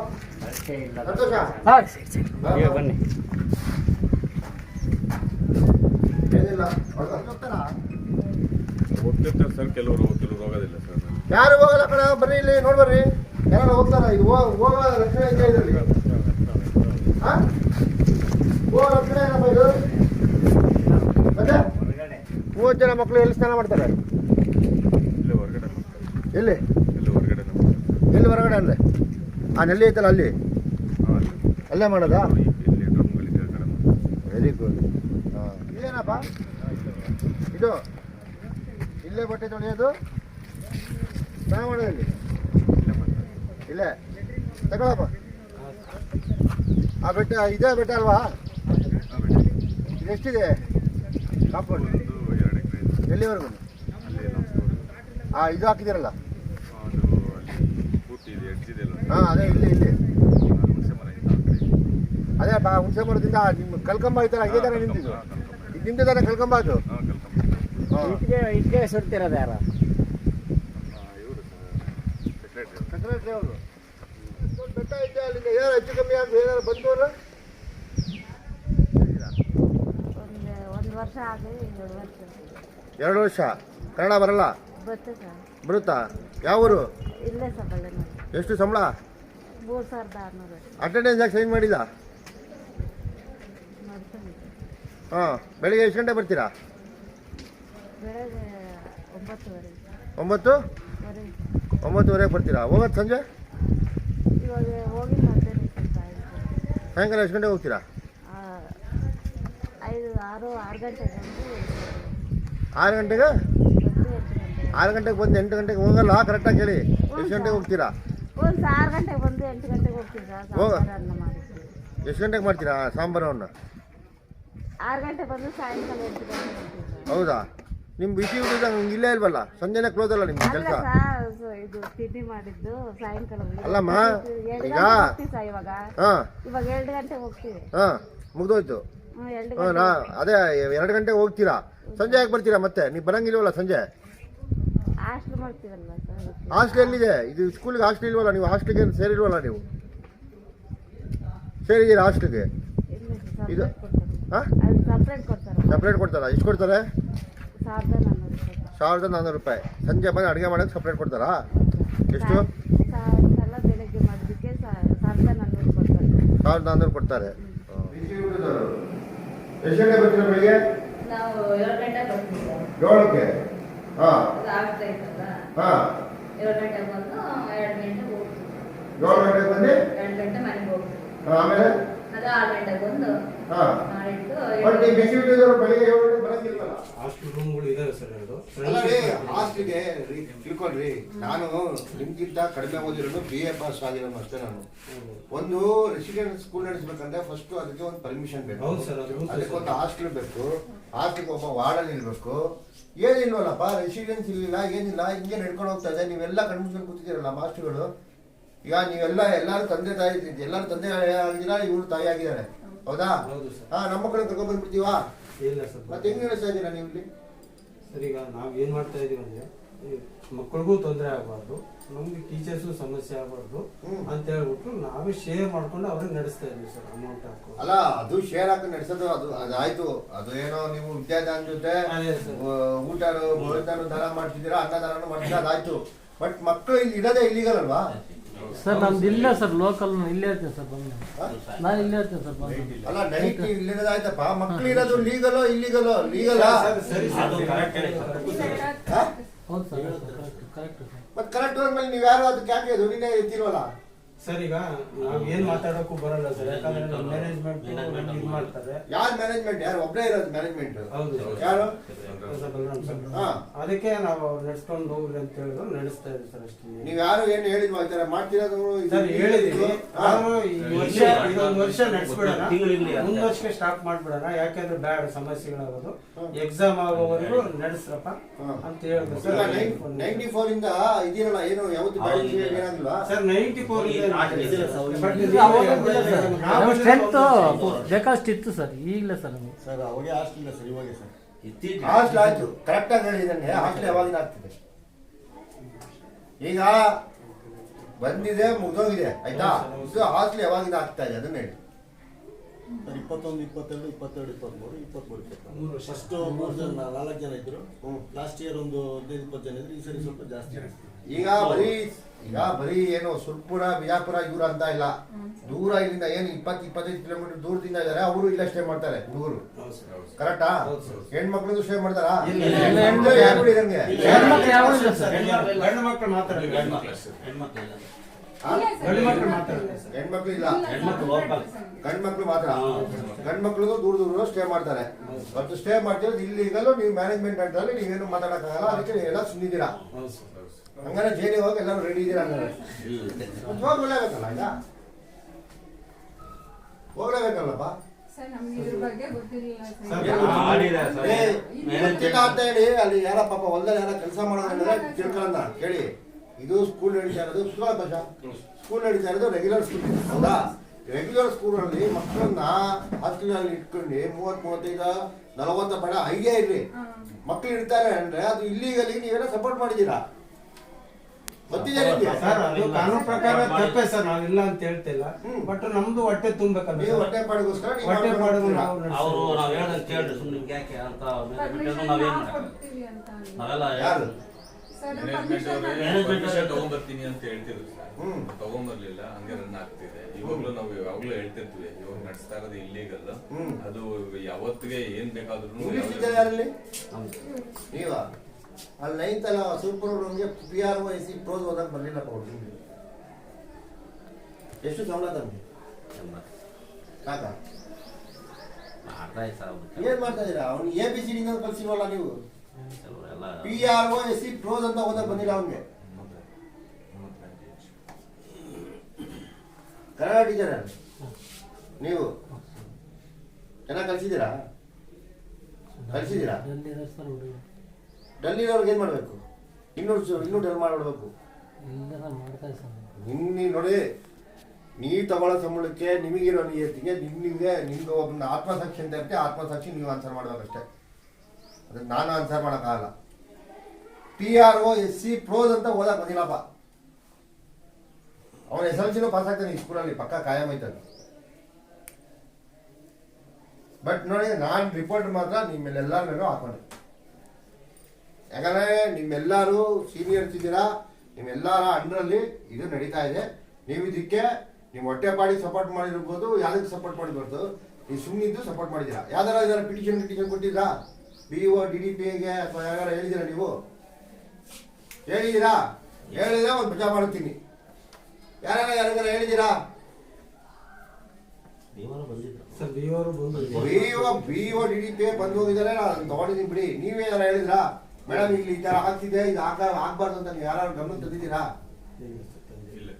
ಸಂತೋಷ? ಇಲ್ಲ. ಬನ್ನಿ? ಹೋಗ್ತಿರ್ತಾರೆ ಸರ್ ಕೆಲವರು ಕೆಲವರು ಹೋಗೋದಿಲ್ಲ ಸರ್ ಯಾರು ಹೋಗಲ್ಲ ಕಣ ಬರ್ರಿ ಇಲ್ಲಿ ನೋಡ್ಬರ್ರಿ. ಯಾರು ಹೋಗ್ತಾರ? ಇದು ಹೋಗ ಹೋಗೋ ರಕ್ಷಣೆ ಇದೆ ಇದರಲ್ಲಿ? ಹಾ? ಹೋಗೋ ಲಕ್ಷಣ ಏನಪ್ಪ ಇದು? ಮತ್ತೆ? ಮೂವತ್ತು ಜನ ಮಕ್ಕಳು ಎಲ್ಲಿ ಸ್ನಾನ ಮಾಡ್ತಾರೆ? ಇಲ್ಲಿ ಹೊರಗಡೆ ಇಲ್ಲಿ ಎಲ್ಲಿ? ಇಲ್ಲೇ ಹೊರಗಡೆ ಎಲ್ಲಿ ಹೊರಗಡೆ ಅಂದ್ರೆ? ಆ ನೆಲ್ಲಿ ಐತಲ್ಲ ಅಲ್ಲಿ? ಅಲ್ಲಿ ಮಾಡೋದಾ. ವೆರಿ ಗುಡ್ ಹಾಂ ಇದೇನಪ್ಪ ಇದು ಇಲ್ಲೇ ಬಟ್ಟೆ ತೊಳೆಯೋದು? ಚೆನ್ನಾಗಿ ಮಾಡೋದಲ್ಲಿ ಇಲ್ಲೇ? ತಗೊಳಪ್ಪ. ಆ ಬೆಟ್ಟ ಇದೇ ಬೆಟ್ಟ ಅಲ್ವಾ? ಇದೆಷ್ಟಿದೆ ಕಾಂಪೌಂಡ್. ಎಲ್ಲಿವರೆಗೂ? ಹಾಂ ಇದು ಹಾಕಿದಿರಲ್ಲ ಹಾಂ ಅದೇ ಇಲ್ಲಿ ಇಲ್ಲಿ ಹುಣಸೆ ಮರ ಇದೆ ಆ ಕಡೆ ಇದೆ. ಅದೇ ಬಾ ಹುಣಸೆ ಮರದಿಂದ ನಿಮ್ಮ ಕಲ್ಕಂಬ ಐತಲ್ಲ ಇದೇ ಥರ ನಿಂತಿದ್ದು. ಇದು ನಿಂತು ತಾನೆ ಕಲ್ಕಂಬ ಅದು. ಇಟ್ಗೆ ಸುಡ್ತಿರೋದು ಯಾರು? ಸೆಕ್ರೆಟರಿ ಅವರು. ಬೆಟ್ಟ ಐತೆ ಅಲ್ಲಿಂದ ಏನಾರು ಹೆಚ್ಚು ಕಮ್ಮಿ ಆಗಿ ಏನಾರು ಬಂದವರು ಒಂದು ಒಂದು ವರ್ಷ ಆಗಿ ಎರಡು ವರ್ಷ. ಎರಡು ವರ್ಷ. ಕನ್ನಡ ಬರಲ್ಲ? ಬರುತ್ತಾ? ಯಾವ ಊರು? ಇಲ್ಲೇ ಸರ್ ಎಷ್ಟು ಸಂಬಳ? ಮೂರು ಸಾವಿರದ ಆರುನೂರು. ಅಟೆಂಡೆನ್ಸ್ ಯಾಕೆ ಸೈನ್ ಮಾಡಿಲ್ಲ ಮಾಡ್ತೀನಿ ಹಾಂ ಬೆಳಿಗ್ಗೆ ಎಷ್ಟು ಗಂಟೆ ಬರ್ತೀರಾ? ಬೆಳಗ್ಗೆ ಒಂಬತ್ತುವರೆ ಒಂಬತ್ತು? ವರೆಗೆ ಒಂಬತ್ತುವರೆಗೆ ಬರ್ತೀರಾ? ಹೋಗೋದು ಸಂಜೆ? ಇವಾಗ ಹೋಗಿ. ಸಾಯಂಕಾಲ ಎಷ್ಟು ಗಂಟೆಗೆ ಹೋಗ್ತೀರಾ? ಆ, ಐದು ಆರು ಗಂಟೆಗೆ? ಬಂದು ಆರು ಗಂಟೆಗೆ ಬಂದು ಎಂಟು ಗಂಟೆಗೆ ಆರು ಗಂಟೆಗೆ ಬಂದು ಎಂಟು ಗಂಟೆಗೆ ಹೋಗಲ್ಲ ಕರೆಕ್ಟಾಗಿ ಹೇಳಿ ಎಷ್ಟು ಗಂಟೆಗೆ ಹೋಗ್ತೀರಾ? ಒಂದು ಆರು ಗಂಟೆಗೆ ಬಂದು ಎಂಟು ಗಂಟೆಗೆ ಹೋಗ್ತೀವಿ ಸರ್ ಹೋಗ. ಸಾಂಬಾರು ಅನ್ನ ಎಷ್ಟು ಗಂಟೆಗೆ ಮಾಡ್ತೀರಾ ಸಾಂಬಾರವನ್ನು? ಆರು ಗಂಟೆ ಬಂದು ಸಾಯಂಕಾಲ ಎಂಟು ಗಂಟೆಗೆ ಹೋಗ್ತೀವಿ ಹೌದಾ? ನಿಮ್ಮ ಬಿಸಿ ಊಟದ ಹಂಗೆ ಇಲ್ಲೇ ಇಲ್ವಲ್ಲ? ಸಂಜೆನೆ ಕ್ಲೋಸ್ ಅಲ್ಲ ನಿಮ್ಗೆ ಅಲ್ಲ ಕೆಲಸ? ಸರ್ ಸೊ ಇದು ತಿಂಡಿ ಮಾಡಿದ್ದು ಸಾಯಂಕಾಲ ಹೋಗಿ- ಅಲ್ಲಮ್ಮ, ಎರಡು ಈಗ- ಗಂಟೆಗೆ ಹೋಗ್ತೀವಿ ಸರ್ ಇವಾಗ. ಹಾಂ. ಇವಾಗ ಎರಡು ಗಂಟೆಗೆ ಹೋಗ್ತೀವಿ. ಹಾಂ ಮುಗ್ದೋಯ್ತು. ಹೌದಾ ಎರಡು ಹಾಂ ಗಂಟೆ ನಾ ಅದೇ ಎರಡು ಗಂಟೆಗೆ ಹೋಗ್ತೀರಾ? ಸಂಜೆ ಯಾಕೆ ಬರ್ತೀರಾ ಮತ್ತೆ? ನೀವು ಬರಂಗಿಲ್ವಲ್ಲ ಸಂಜೆ? ಹಾಸ್ಟ್ಲ್ ಮಾಡ್ತೀವಲ್ವ ಸರ್ ಅದಕ್ಕೆ. ಹಾಸ್ಟೆಲ್ ಎಲ್ಲಿದೆ? ಇದು ಸ್ಕೂಲ್ಗೆ ಹಾಸ್ಟೆಲ್ ಇಲ್ವಲ್ಲ ನೀವು? ಹಾಸ್ಟೆಲ್ಗೆ ಸೇರಿಲ್ವಲ್ಲ ನೀವು? ಸೇರಿದ್ದೀರಾ ಹಾಸ್ಟೆಲ್ಗೆ? ಇಲ್ಲ ಸರ್ ಇದು- ಕೊಡ್ತಾರೆ ಸಪ್ರೇಟ್ ಕೊಡ್ತಾರೆ. ಸಪ್ರೇಟ್ ಕೊಡ್ತಾರಾ? ಎಷ್ಟು ಕೊಡ್ತಾರೆ? ಸಾವಿರದ ನಾನ್ನೂರು ರೂಪಾಯಿ. ಸಂಜೆ ಬಂದು ಅಡುಗೆ ಮಾಡೋಕ್ಕೆ ಸಪ್ರೇಟ್ ಕೊಡ್ತಾರಾ? ಎಷ್ಟು? ಸಾವಿರದ ನಾನ್ನೂರು ಕೊಡ್ತಾರೆ. ಎಷ್ಟು ಗಂಟೆ ಬರ್ತೀರಾ ಬೆಳಿಗ್ಗೆ? ಏಳಕ್ಕೆ? ಹಾಂ. ಹಾಂ. ಏಳು ಗಂಟೆಗೆ ಬಂದು ಎರಡು ಗಂಟೆ ಹೋಗ್ತೀವಿ. ಏಳು ಗಂಟೆಗೆ ಬಂದು? ಎರಡು ಗಂಟೆ ಮನೆಗೆ ಹೋಗ್ತೀವಿ. ಆಮೇಲೆ? ಬಟ್ ಈ ಬೆಳಿಗ್ಗೆ ಏಳು ಗಂಟೆ ಬರಂಗಿಲ್ವಲ್ಲ? ಹಾಸ್ಟೆಲ್ ರೂಮ್ಗಳು ಇದಾವೆ ಸರ್ ಎರಡು ಹಾಸ್ಟೆಲ್ಗೆ ತಿಳ್ಕೊಳ್ರಿ. ನಾನು ನಿಮ್ಗಿಂತ ಕಡಿಮೆ ಓದಿರೋದು ಬಿ ಎ ಪಾಸ್ ಆಗಿರೋನು ಅಷ್ಟೇ ನಾನು. ಒಂದು ರೆಸಿಡೆಂಟ್ ಸ್ಕೂಲ್ ನಡೆಸ್ಬೇಕಂದ್ರೆ ಫಸ್ಟ್ ಅದಕ್ಕೆ ಒಂದು ಪರ್ಮಿಷನ್ ಬೇಕು. ಹೌದು ಸರ್, ಅದು ಅದಕ್ಕೆ ಒಂದು ಹಾಸ್ಟೆಲ್ ಬೇಕು. ಹಾಸ್ಟೆಲ್ಗೆ ಒಬ್ಬ ವಾರ್ಡಲ್ಲಿ ಇರಬೇಕು. ಏನಿಲ್ವಲ್ಲಪ್ಪ ರೆಸಿಡೆನ್ಸ್ ಇರಲಿಲ್ಲ ಏನಿಲ್ಲ ಹಿಂಗೆ ನಡ್ಕೊಂಡು ಹೋಗ್ತಾ ಇದೆ. ನೀವೆಲ್ಲ ಕಣ್ಮುಚ್ಕೊಂಡು ಕೂತಿದ್ದೀರಲ್ಲ ಮಾಸ್ಟರ್ಗಳು. ಈಗ ನೀವೆಲ್ಲ ಎಲ್ಲರೂ ತಂದೆ ತಾಯಿ ಎಲ್ಲಾರು ಎಲ್ಲರೂ ತಂದೆ ಆಗಿದ್ದೀರಾ ಇವ್ರು ತಾಯಿ ಆಗಿದ್ದಾರೆ. ಹೌದಾ? ಹೌದು ಸರ್. ಹಾ ನಮ್ಮ ಮಕ್ಕಳನ್ನ ಕರ್ಕೊಂಡ್ ಬಂದ್ಬಿಡ್ತೀವಾ? ಇಲ್ಲ ಸರ್ ಮತ್ತೆ ಹೆಂಗ್ ನಡೆಸ್ತಾ ಇದ್ದೀರಾ ನೀವು ಇಲ್ಲಿ? ಸರ್ ಈಗ ನಾವು ಏನು ಮಾಡ್ತಾ ಇದೀವಿ ಅಂದ್ರೆ ಈ ಮಕ್ಕಳಿಗೂ ತೊಂದರೆ ಆಗಬಾರ್ದು ನಮ್ಗೆ ಟೀಚರ್ಸು ಸಮಸ್ಯೆ ಆಗಬಾರ್ದು. ಅಂತ ಹೇಳ್ಬಿಟ್ಟು ನಾವೇ ಶೇರ್ ಮಾಡ್ಕೊಂಡು ಅವ್ರಿಗೆ ನಡೆಸ್ತಾ ಇದೀವಿ ಸರ್ ಅಮೌಂಟ್ ಹಾಕೊಂಡು ಅಲ್ಲ ಅದು ಶೇರ್ ಹಾಕಿ ನಡೆಸೋದು ಅದು ಅದಾಯ್ತು ಅದು ಏನೋ ನೀವು ವಿದ್ಯಾದಾನ ಜೊತೆ ಅದೇ ಸರ್. ಊಟ ಭೋಜನ ದಾನ ಮಾಡ್ತಿದ್ದೀರಾ ಅನ್ನದಾನ ಮಾಡ್ತೀರಾ ಅದಾಯ್ತು. ಬಟ್ ಮಕ್ಕಳು ಇಲ್ಲಿ ಇರೋದೇ ಇಲ್ಲಿಗಲ್ವಾ ಅಲ್ವಾ? ಸರ್ ನಮ್ದು ಇಲ್ಲ ಸರ್ ಲೋಕಲ್ ಇಲ್ಲೇ ಇರ್ತೇನೆ ಸರ್ ಬಂದು. ನಾನು ಇಲ್ಲೇ ಇರ್ತೇನೆ ಸರ್ ಬಂದು. ಅಲ್ಲ ನೈಟ್ ಇಲ್ಲಿರೋದಾಯ್ತಪ್ಪ ಮಕ್ಕಳು ಇರೋದು ಲೀಗಲೋ ಇಲ್ಲಿಗಲೋ ಲೀಗಲ್ ಸರಿ ಕರೆಕ್ಟ್ ಹೌದು ಸರ್ ಕರೆಕ್ಟ್ ಕರೆಕ್ಟ್ ಸರ್ ಮತ್ ಕರೆಕ್ಟ್ ಹೋದ್ಮೇಲೆ ನೀವು ಯಾರು ಅದಕ್ಕೆ ಯಾಕೆ ದುಡಿನೇ ಎತ್ತಿಲ್ವಲ್ಲ? ಸರ್ ಈಗ ನಾವ್ ಏನ್ ಮಾತಾಡಕ್ಕೂ ಬರಲ್ಲ ಸರ್. ಯಾಕಂದ್ರೆ ಮ್ಯಾನೇಜ್ಮೆಂಟ್ ಇದು ಮಾಡ್ತಾರೆ. ಯಾರು ಮ್ಯಾನೇಜ್ಮೆಂಟ್ ಯಾರು? ಒಬ್ಬರೇ ಇರೋದು ಮ್ಯಾನೇಜ್ಮೆಂಟ್ ಹೌದು ಯಾರು. ಅದಕ್ಕೆ ನಾವು ಅವ್ರು ನಡ್ಸ್ಕೊಂಡು ಹೋಗ್ರಿ ಅಂತ ಹೇಳಿದ್ರು ನಡೆಸ್ತಾ ಇದ್ದೀವಿ ಸರ್ ಅಷ್ಟೇ. ನೀವ್ ಯಾರು ಏನು ಹೇಳಿದ್ ಮಾಡ್ತಾರೆ ತರ ಮಾಡ್ತಿರೋದು ಇದು- ಸರ್ ಹೇಳಿದೀವಿ ನಾನು ಈ ವರ್ಷ ಇದೊಂದು ವರ್ಷ ನಡೆಸ್ಬಿಡೋಣ. ಮುಂದ್ ವರ್ಷಕ್ಕೆ ಸ್ಟಾಪ್ ಮಾಡ್ಬಿಡೋಣ. ಯಾಕಂದ್ರೆ ಬ್ಯಾಡ ಸಮಸ್ಯೆಗಳಾಗೋದು. ಎಕ್ಸಾಮ್ ಆಗೋವರೆಗೂ ನಡೆಸ್ರಪ್ಪ ಅಂತ ಹೇಳಿದ್ರು ಸರ್. ನೈಂಟಿ ಫೋರ್ ಇಂದ ಇದಿರಲ್ಲ ಏನು ಯಾವತ್ತು ಸರ್ ನೈಂಟಿ ಫೋರ್ ನಮ್ಮ ಸ್ಟ್ರೆಂತ್ ಬೇಕಾದಷ್ಟು ಇತ್ತು ಸರ್. ಈಗಲೇ ಸರ್ ನಮಗೆ ಸರ್ ಅವಾಗೆ ಹಾಸ್ಟೆಲ್ ಸರ್ ಇವಾಗೆ ಸರ್. ಹಾಸ್ಟೆಲ್ ಆಯ್ತು. ಕರೆಕ್ಟ್ ಆಗಿ ಹೇಳಿದಂಗೆ ಹಾಸ್ಟೆಲ್ ಯಾವಾಗಿನ ಆಗ್ತಿದೆ ಈಗ ಬಂದಿದೆ ಮುಗ್ದೋಗಿದೆ ಆಯ್ತಾ? ಇದು ಹಾಸ್ಟೆಲ್ ಯಾವಾಗಿನ ಆಗ್ತಾ ಇದೆ? ಅದನ್ನ ಹೇಳಿ. ಸರ್ ಇಪ್ಪತ್ತೊಂದು ಇಪ್ಪತ್ತೆರಡು ಇಪ್ಪತ್ತೆರಡು ಇಪ್ಪತ್ತ್ಮೂರು ಇಪ್ಪತ್ತ್ಮೂರು ಮೂರು ವರ್ಷ. ಫಸ್ಟ್ ಮೂರು ಜನ ನಾಲ್ಕು ಜನ ಇದ್ರು. ಹ್ಮ್. ಲಾಸ್ಟ್ ಇಯರ್ ಒಂದು ಹದಿನೈದು ಇಪ್ಪತ್ತು ಜನ ಇದ್ರು. ಈ ಸರಿ ಸ್ವಲ್ಪ ಜಾಸ್ತಿ ಇದೆ. ಈಗ ಬರೀ ಈಗ ಬರೀ ಏನು ಸುರ್ಪುರ ಬಿಜಾಪುರ ಇವ್ರು ಅಂತ ಇಲ್ಲ. ದೂರ ಇಲ್ಲಿಂದ ಏನು ಇಪ್ಪತ್ತು ಇಪ್ಪತ್ತೈದು ಕಿಲೋಮೀಟರ್ ದೂರದಿಂದ ಇದಾರೆ ಅವರು ಇಲ್ಲ ಸ್ಟೇ ಮಾಡ್ತಾರೆ ಹುಡುಗರು. ಹೌದು ಸರ್, ಕರೆಕ್ಟಾ ಹೌದು ಸರ್. ಹೆಣ್ಮಕ್ಳಿಗೂ ಸ್ಟೇ ಮಾಡ್ತಾರಾ? ಇಲ್ಲ, ಇಲ್ಲ, ಇಲ್ಲ, ಹೆಣ್ಮಕ್ಳು ಹೆಣ್ಮಕ್ಳು ಇಲ್ಲ ಸರ್ ಗಂಡು ಮಕ್ಕಳು ಮಾತ್ರ ಗಂಡ್ಮಕ್ಳಿಗೂ ಹೆಣ್ಮಕ್ಳು ಇಲ್ಲ? ದೂರ ದೂರ ಸ್ಟೇ ಮಾಡ್ತಾರೆ. ಮತ್ತು ಸ್ಟೇ ಮಾಡ್ತಿರೋದು ಇಲ್ಲಿಗಲ್ಲೂ ನೀವು ಮ್ಯಾನೇಜ್ಮೆಂಟ್ ಅಂತ ನೀವೇನು ಮಾತಾಡಕ್ಕಾಗಲ್ಲ ಅದಕ್ಕೆ ಎಲ್ಲ ಸುಂದಿದ್ದೀರಾ ಹೌದು ಸರ್. ಹಂಗಾರೆ ಜೈಲಿಗೆ ಹೋಗಿ ಎಲ್ಲರೂ ರೆಡಿ ಇದ್ದೀರಾ ಹಂಗಾರೆ? ಹೋಗ್ಲೇಬೇಕಲ್ಲ ಈಗ? ಹೋಗ್ಲೇಬೇಕಲ್ಲಪ್ಪ? ಸರ್ ನಮ್ಗೆ ಇದ್ರ ಬಗ್ಗೆ ಗೊತ್ತಿರಲಿಲ್ಲ ಸರ್, ಏ, ಗೊತ್ತಿಲ್ಲ ಅಂತ ಹೇಳಿ ಅಲ್ಲಿ ಯಾರ ಪಾಪ ಹೊಲದಲ್ಲಿ ಯಾರ ಕೆಲಸ ಮಾಡೋದ್ರೆ ತಿಳ್ಕೊಂಡ ಕೇಳಿ. ಇದು ಸ್ಕೂಲ್ ನಡೀತಾ ಇರೋದು ಸುಲಭ ಭಾಷ ಸ್ಕೂಲ್ ನಡೀತಾ ಇರೋದು ರೆಗ್ಯುಲರ್ ಸ್ಕೂಲ್ ಹೌದಾ? ರೆಗ್ಯುಲರ್ ಸ್ಕೂಲಲ್ಲಿ ಮಕ್ಕಳನ್ನ ಹಾಸ್ಟೆಲ್ನಲ್ಲಿ ಇಟ್ಕೊಂಡು ಮೂವತ್ ಮೂವತ್ತೈದು ನಲವತ್ತು ಬೇಡ ಐಡಿಯಾ ಇರ್ಲಿ. ಮಕ್ಳು ಇರ್ತಾರೆ ಅಂದ್ರೆ ಅದು ಇಲ್ಲಿಗಲ್ಲಿ ನೀವೆಲ್ಲ ಸಪೋರ್ಟ್ ಮಾಡಿದ್ದೀರಾ? ಗೊತ್ತಿದೆ ನಿಮ್ಗೆ ಸರ್ ಅದು ಕಾನೂನು ಪ್ರಕಾರ ತಪ್ಪೇ ಸರ್ ನಾವಿಲ್ಲ ಅಂತ ಹೇಳ್ತಿಲ್ಲ. ಬಟ್ ನಮ್ದು ಹೊಟ್ಟೆ ತುಂಬಬೇಕಲ್ಲ ನೀವು ಸರ್. ಹೊಟ್ಟೆ ಪಾಡಿಗೋಸ್ಕರ ನೀವು ಹೊಟ್ಟೆ ಮಾಡ್ಕೊಂಡು ಪಾಡಿಗೆ ಹೋಗ್ತೀರಾ. ನಾವು ಅವರು ನಡೆಸ್ತೀವಿ. ನಾವ್ ಹೇಳ್ದಂಗೆ ಕೇಳ್ರಿ ಸುಮ್ಮನೆ ಯಾಕೆ ಅಂತ ಪರ್ಮಿಷನ್ ನಾವೇನ್ ನಾವು ಮಾಡಲ್ಲ ಕೊಡ್ತೀವಿ ಅಂತ ಅಂದ್ರು. ನಾವೆಲ್ಲ ಯಾರು ಸರ್ Management ತಗೊಂಡ್ಬರ್ತೀನಿ ಅಂತ ಹೇಳ್ತಿದ್ರು ಸರ್ ಹ್ಮ್. ತಗೊಂಡ್ಬರ್ಲಿಲ್ಲ ಹಂಗೆ ರನ್ ಆಗ್ತಿದೆ ಇವಾಗ್ಲೂ ನಾವು ಯಾವಾಗ್ಲೂ ಹೇಳ್ತಿರ್ತೀವಿ ಇವಾಗ ನಡೆಸ್ತಾ ಇರೋದು ಇಲ್ಲಿಗಲ್ಲ ಹ್ಮ್. ಅದು ಯಾವತ್ತಿಗೆ ಏನ್ ಬೇಕಾದ್ರೂ ಇಂಗ್ಲಿಷ್ ಟೀಚರ್ ಯಾರಲ್ಲಿ ನೀವ ಅಲ್ಲಿ ನೈನ್ತ್ ಅಲ್ಲ ಸೂಪರ್ ನಮಗೆ ಪಿ ಆರ್ ವೈ ಸಿ ಪ್ರೋಸ್ ಓದಕ್ ಬರ್ಲಿಲ್ಲಪ್ಪ ಹುಡುಗಿ ಎಷ್ಟು ಸಂಬಳ ಇದ್ದಾರೆ ಸರ್ ಏನ್ ಮಾಡ್ತಾ ಇದೀರಾ ಅವ್ನಿಗೆ ಎ ಬಿ ಸಿ ಡಿ ಕಲ್ಸಿಲ್ವಲ್ಲ ನೀವು? P R O S C pros ಅಂತ ಓದಕ್ ಬಂದಿಲ್ಲ ಅವ್ನಿಗೆ ಕನ್ನಡ ಟೀಚರ್ ನೀವು? ಚೆನ್ನಾಗಿ ಕಲ್ಸಿದ್ದೀರಾ ಕಲ್ಸಿದ್ದೀರಾ ಡಲ್ಲಿರೋರ್ಗೆ ಏನು ಮಾಡಬೇಕು? ಇನ್ನೂ ಇನ್ನೂ ಡಲ್ ಮಾಡ್ಬಿಡ್ಬೇಕು. ನಿನ್ನ ನೋಡಿ ನೀವು ತಗೊಳ್ಳೋ ಸಂಬಳಕ್ಕೆ ನಿಮಗಿರೋ ನಿಯತ್ತಿಗೆ ನಿಮಗೆ ನಿಮ್ದು ಒಬ್ಬನ ಆತ್ಮಸಾಕ್ಷಿ ಅಂತ ಇರ್ತೀವಿ ಆತ್ಮಸಾಕ್ಷಿ ನೀವು ಆನ್ಸರ್ ಮಾಡ್ಬೇಕಷ್ಟೇ ಅದಕ್ಕೆ ನಾನು ಆನ್ಸರ್ ಮಾಡೋಕ್ಕಾಗಲ್ಲ. P R O S C pros ಅಂತ ಓದಕ್ ಬಂದಿಲ್ಲಪ್ಪ. ಅವನ ಎಸ್ ಎಲ್ ಸಿನೂ ಪಾಸ್ ಆಗ್ತಾನೆ ಈ ಸ್ಕೂಲಲ್ಲಿ ಪಕ್ಕ ಕಾಯಂ ಐತಲ್ಲ. ಬಟ್ ನೋಡಿ ನಾನು ರಿಪೋರ್ಟ್ ಮಾತ್ರ ನಿಮ್ಮೆಲ್ಲ ಮೇಲೂ ಹಾಕೊಂಡೆ. ಯಾಕಂದ್ರೆ ನಿಮ್ಮೆಲ್ಲರೂ ಸೀನಿಯರ್ಸ್ ಇದ್ದೀರಾ ನಿಮ್ಮೆಲ್ಲರ ಅಂಡ್ರಲ್ಲಿ ಇದು ನಡೀತಾ ಇದೆ. ನೀವು ಇದಕ್ಕೆ ನೀವು ಹೊಟ್ಟೆಪಾಡಿ ಸಪೋರ್ಟ್ ಮಾಡಿರ್ಬೋದು ಯಾವ್ದಕ್ಕೆ ಸಪೋರ್ಟ್ ಮಾಡಿರ್ಬೋದು. ನೀವು ಸುಮ್ಮನಿದ್ದು ಸಪೋರ್ಟ್ ಮಾಡಿದ್ದೀರಾ? ಯಾವ್ದಾರ ಇದಾರ ಪಿಟಿಷನ್ ಪಿಟಿಷನ್ ಕೊಟ್ಟಿದ್ರಾ ಬಿ ಒ ಡಿ ಡಿ ಪಿಗೆ ಅಥವಾ ಯಾರು ಹೇಳಿದ್ದೀರಾ ನೀವು? ಹೇಳಿದ್ದೀರಾ? ಹೇಳಿದ್ರೆ ಒಂದು ಮಜಾ ಮಾಡ್ತೀನಿ ಯಾರ ಯಾರಿಗಾರ ಹೇಳಿದ್ದೀರಾ? ನೀವರು ಬಂದಿದ್ರು? Sir B O B D D P ಬಂದು ಹೋಗಿದ್ದಾರೆ ನಾನು ತಗೊಂಡಿದ್ದೀನಿ ಬಿಡಿ. ನೀವೇ ಯಾರು ಹೇಳಿದ್ರಾ? ಮೇಡಮ್ ಇಲ್ಲಿ ಈ ತರ ಆಗ್ತಿದೆ ಇದು ಆಗ ಆಗ್ಬಾರ್ದು ಅಂತ ನೀವು ಯಾರು ಗಮನ ತಂದಿದ್ದೀರಾ? ಅವ್ರಿಗೆ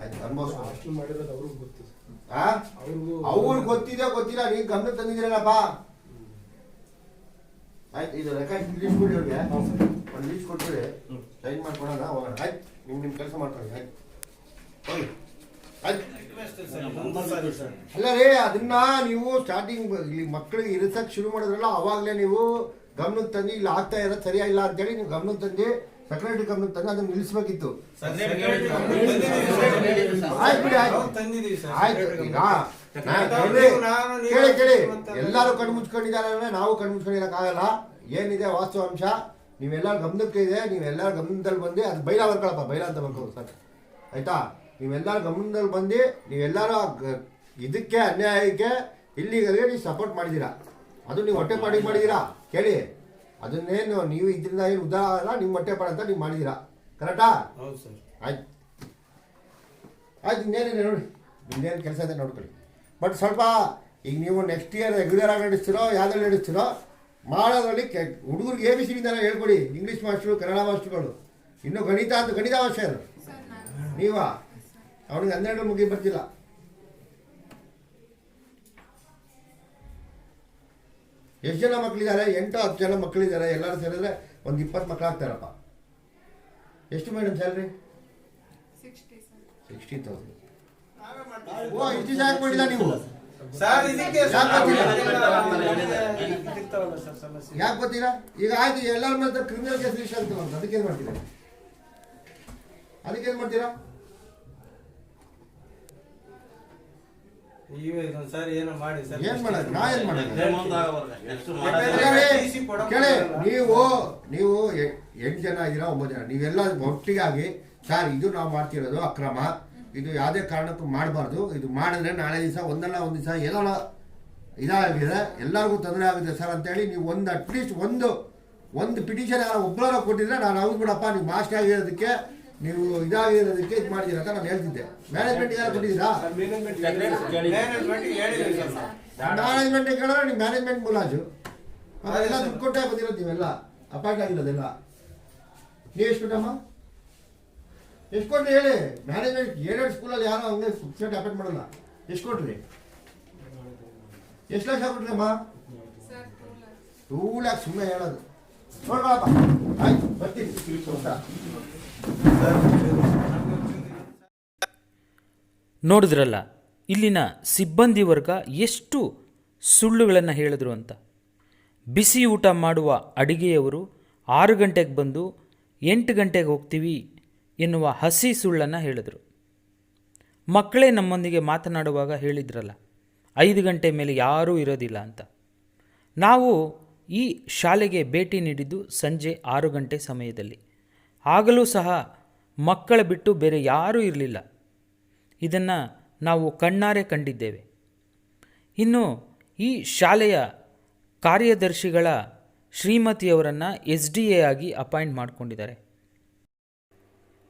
ಆಯ್ತು ಮಾಡಿರೋದು ಅವ್ರಿಗೂ ಆ? ಗೊತ್ತಿದೆ ಗೊತ್ತಿಲ್ಲ ನೀವು ಗಮನ ತಂದಿದ್ದೀರಲ್ಲಪ್ಪ. ಆಯ್ತು ಇದು ರೆಕಾರ್ಡ್ ಲೀಸ್ಟ್ ಕೊಡಿ ಅವ್ರಿಗೆ. ಒಂದು ಲೀಸ್ ಕೊಟ್ಬಿಡಿ. ಸೈನ್ ಮಾಡ್ಕೊಡೋಣ ಹೋಗೋಣ. ಆಯ್ತು ನಿಮ್ ನಿಮ್ಮ ಕೆಲಸ ಮಾಡ್ಕೊಳ್ಳಿ. ಆಯ್ತು. ಹೋಗಿ. ಅಲ್ಲ ರೀ ಅದನ್ನ ನೀವು ಸ್ಟಾರ್ಟಿಂಗ್ ಇಲ್ಲಿ ಮಕ್ಕಳಿಗೆ ಇರಿಸಕ್ ಶುರು ಮಾಡಿದ್ರಲ್ಲ ಅವಾಗಲೇ ನೀವು ಗಮನಕ್ಕೆ ತಂದು ಇಲ್ಲಿ ಆಗ್ತಾ ಇರೋದು ಸರಿಯಾಗಿಲ್ಲ ಅಂತೇಳಿ ನೀವು ಗಮನಕ್ಕೆ ತಂದು ಸೆಕ್ರೆಟರಿ ಗಮನಕ್ಕೆ ತಂದು ಅದನ್ನು ನಿಲ್ಲಿಸ್ಬೇಕಿತ್ತು. ಆಯ್ತು ಬಿಡಿ ಆಯ್ತು. ಈಗ ಕೇಳಿ ಕೇಳಿ. ಎಲ್ಲರೂ ಕಣ್ಣು ಮುಚ್ಕೊಂಡಿದ್ದಾರೆ ನಾವು ಕಣ್ಣು ಮುಚ್ಕೊಂಡಿರೋಕ್ಕಾಗಲ್ಲ ಏನಿದೆ ವಾಸ್ತವಾಂಶ ನೀವೆಲ್ಲರ ಗಮನಕ್ಕೆ ಇದೆ ನೀವೆಲ್ಲರ ಗಮನದಲ್ಲಿ ಬಂದು ಅದು ಬೈಲ ಬರ್ಕೊಳಪ್ಪ ಬೈಲಾ ಅಂತ ಬರ್ಕೋ ಸರ್. ಆಯ್ತಾ? ನೀವೆಲ್ಲರ ಗಮನದಲ್ಲಿ ಬಂದು ನೀವೆಲ್ಲರೂ ಇದಕ್ಕೆ ಅನ್ಯಾಯಕ್ಕೆ ಇಲ್ಲಿಗೆ ನೀವು ಸಪೋರ್ಟ್ ಮಾಡಿದ್ದೀರಾ? ಅದು ನೀವು ಹೊಟ್ಟೆ ಪಾಡಿ ಮಾಡಿದ್ದೀರಾ? ಕೇಳಿ. ಅದನ್ನೇನು ನೀವು ಇದರಿಂದ ಏನು ಉದ್ದಾರ ಆಗಲ್ಲ ನಿಮ್ಮ ಹೊಟ್ಟೆ ಪಾಡ ಅಂತ ನೀವು ಮಾಡಿದ್ದೀರಾ? ಕರೆಕ್ಟಾ ಹೌದು ಸರ್. ಆಯ್ತು. ಆಯ್ತು ಇನ್ನೇನಿದೆ ನೋಡಿ. ಇನ್ನೇನು ಕೆಲಸ ಇದೆ ನೋಡ್ಕೊಳ್ಳಿ. ಬಟ್ ಸ್ವಲ್ಪ ಈಗ ನೀವು ನೆಕ್ಸ್ಟ್ ಇಯರ್ ರೆಗ್ಯುಲರ್ ಆಗಿ ನಡೆಸ್ತಿರೋ ಯಾವ್ದ್ರಲ್ಲಿ ನಡೆಸ್ತಿರೋ ಮಾಡೋದ್ರಲ್ಲಿ ಕೆ ಹುಡುಗರಿಗೆ ಎ ಬಿ ಸಿ ಹೇಳ್ಕೊಡಿ. ಇಂಗ್ಲೀಷ್ ಮಾಸ್ಟ್ರು ಕನ್ನಡ ಮಾಸ್ಟ್ರುಗಳು. ಇನ್ನು ಗಣಿತ ಅಂತ ಗಣಿತ ಮಾಸ್ಟರ್ ಅದು ನೀವಾ? ಅವನಿಗೆ ಹನ್ನೆರಡು ಮುಗಿ ಬರ್ತಿಲ್ಲ. ಎಷ್ಟು ಜನ ಮಕ್ಕಳಿದ್ದಾರೆ ಎಂಟು ಹತ್ತು ಜನ ಮಕ್ಕಳಿದ್ದಾರೆ ಎಲ್ಲರೂ ಸೇರಿದ್ರೆ ಒಂದು ಇಪ್ಪತ್ತು ಮಕ್ಕಳು ಆಗ್ತಾರಪ್ಪ ಎಷ್ಟು ಮೇಡಮ್ ಸ್ಯಾಲ್ರಿ ಸಿಕ್ಸ್ಟಿ ತೌಸಂಡ್ ಓ ಇಷ್ಟು ಯಾಕೆ ಮಾಡಿಲ್ಲ ನೀವು. ಸರ್ ಇದಕ್ಕೆ ಯಾಕ್ ಗೊತ್ತಿಲ್ಲ? ಇರ್ತಾವಲ್ಲ ಸರ್ ಸಮಸ್ಯೆ ಯಾಕೆ ಗೊತ್ತೀರಾ ಈಗ ಆಯ್ತು ಎಲ್ಲರ ಮೇಲೆ ಕ್ರಿಮಿನಲ್ ಕೇಸ್ ರಿಜಿಸ್ಟರ್ ಅದಕ್ಕೆ ಏನು ಮಾಡ್ತೀರಾ? ಅದಕ್ಕೇನು ಮಾಡ್ತೀರಾ? ನೀವೇ ಇದೊಂದು ಸರ್ ಏನೋ ಮಾಡಿ ಸರ್. ಏನ್ ಮಾಡೋದು? ನಾ ಏನ್ ಮಾಡೋದು? ಕೇಳಿ, ನೀವು ನೀವು ಎಂಟು ಜನ ಇದ್ದೀರಾ ಒಂಬತ್ತು ಜನ ನೀವೆಲ್ಲ ಒಟ್ಟಿಗಾಗಿ ಸರ್ ಇದು ನಾವು ಮಾಡ್ತಿರೋದು ಅಕ್ರಮ. ಇದು ಯಾವುದೇ ಕಾರಣಕ್ಕೂ ಮಾಡಬಾರ್ದು. ಇದು ಮಾಡಿದ್ರೆ ನಾಳೆ ದಿವಸ ಒಂದಲ್ಲ ಒಂದು ದಿವಸ ಏನೋ ಇದಾಗಿದೆ. ಎಲ್ಲರಿಗೂ ತೊಂದರೆ ಆಗುತ್ತೆ ಸರ್ ಅಂತೇಳಿ ನೀವು ಒಂದು ಅಟ್ಲೀಸ್ಟ್ ಒಂದು ಒಂದು ಪಿಟಿಷನ್ ಯಾರು ಒಬ್ಬರ ಕೊಟ್ಟಿದ್ರೆ ನಾನು ಹೌದು ಬಿಡಪ್ಪ ನೀವು ಮಾಸ್ಟ್ ಆಗಿರೋದಕ್ಕೆ ನೀವು ಇದಾಗಿರೋದಕ್ಕೆ ಇದು ಮಾಡಿದ್ದೀರ ಅಂತ ನಾನು ಹೇಳ್ತಿದ್ದೆ. ಮ್ಯಾನೇಜ್ಮೆಂಟ್ ಯಾರು ಕೊಟ್ಟಿದ್ದೀರಾ? ಮ್ಯಾನೇಜ್ಮೆಂಟ್ ಕೇಳಿದ್ರೆ ನೀವು ಮ್ಯಾನೇಜ್ಮೆಂಟ್ ಮುಲಾಜು. ಅದೆಲ್ಲ ದುಡ್ಡು ಕೊಟ್ಟೆ ಬಂದಿರೋದು ನೀವೆಲ್ಲ. ಅಪಾಯಿಂಟ್ ಆಗಿರೋದೆಲ್ಲ ನೀವು ಎಷ್ಟು ಕೊಟ್ಟಮ್ಮ? ಎಷ್ಟು ಕೊಟ್ರಿ ಹೇಳಿ? ಮ್ಯಾನೇಜ್ಮೆಂಟ್ ಏಳೆರಡು ಸ್ಕೂಲಲ್ಲಿ ಯಾರೋ ಹಂಗೆ ಸೆಟ್ ಅಪಾಯಿಂಟ್ ಮಾಡಲ್ಲ. ಎಷ್ಟು ಕೊಟ್ರಿ? ಎಷ್ಟು ಲಕ್ಷ ಕೊಟ್ರಿ ಅಮ್ಮ ಸರ್ ಟೂ ಲ್ಯಾಕ್ಸ್ ಸುಮ್ಮನೆ ಹೇಳೋದು. ನೋಡ್ಕೊಳಪ್ಪ. ಆಯ್ತು ಬರ್ತೀನಿ. ನೋಡಿದ್ರಲ್ಲ, ಇಲ್ಲಿನ ಸಿಬ್ಬಂದಿ ವರ್ಗ ಎಷ್ಟು ಸುಳ್ಳುಗಳನ್ನು ಹೇಳಿದ್ರು ಅಂತ. ಬಿಸಿ ಊಟ ಮಾಡುವ ಅಡಿಗೆಯವರು ಆರು ಗಂಟೆಗೆ ಬಂದು ಎಂಟು ಗಂಟೆಗೆ ಹೋಗ್ತೀವಿ ಎನ್ನುವ ಹಸಿ ಸುಳ್ಳನ್ನು ಹೇಳಿದರು. ಮಕ್ಕಳೇ ನಮ್ಮೊಂದಿಗೆ ಮಾತನಾಡುವಾಗ ಹೇಳಿದ್ರಲ್ಲ, ಐದು ಗಂಟೆ ಮೇಲೆ ಯಾರೂ ಇರೋದಿಲ್ಲ ಅಂತ. ನಾವು ಈ ಶಾಲೆಗೆ ಭೇಟಿ ನೀಡಿದ್ದು ಸಂಜೆ ಆರು ಗಂಟೆ ಸಮಯದಲ್ಲಿ. ಆಗಲೂ ಸಹ ಮಕ್ಕಳ ಬಿಟ್ಟು ಬೇರೆ ಯಾರೂ ಇರಲಿಲ್ಲ. ಇದನ್ನು ನಾವು ಕಣ್ಣಾರೆ ಕಂಡಿದ್ದೇವೆ. ಇನ್ನು ಈ ಶಾಲೆಯ ಕಾರ್ಯದರ್ಶಿಗಳ ಶ್ರೀಮತಿಯವರನ್ನು ಎಸ್ ಡಿ ಎ ಆಗಿ ಅಪಾಯಿಂಟ್ ಮಾಡಿಕೊಂಡಿದ್ದಾರೆ.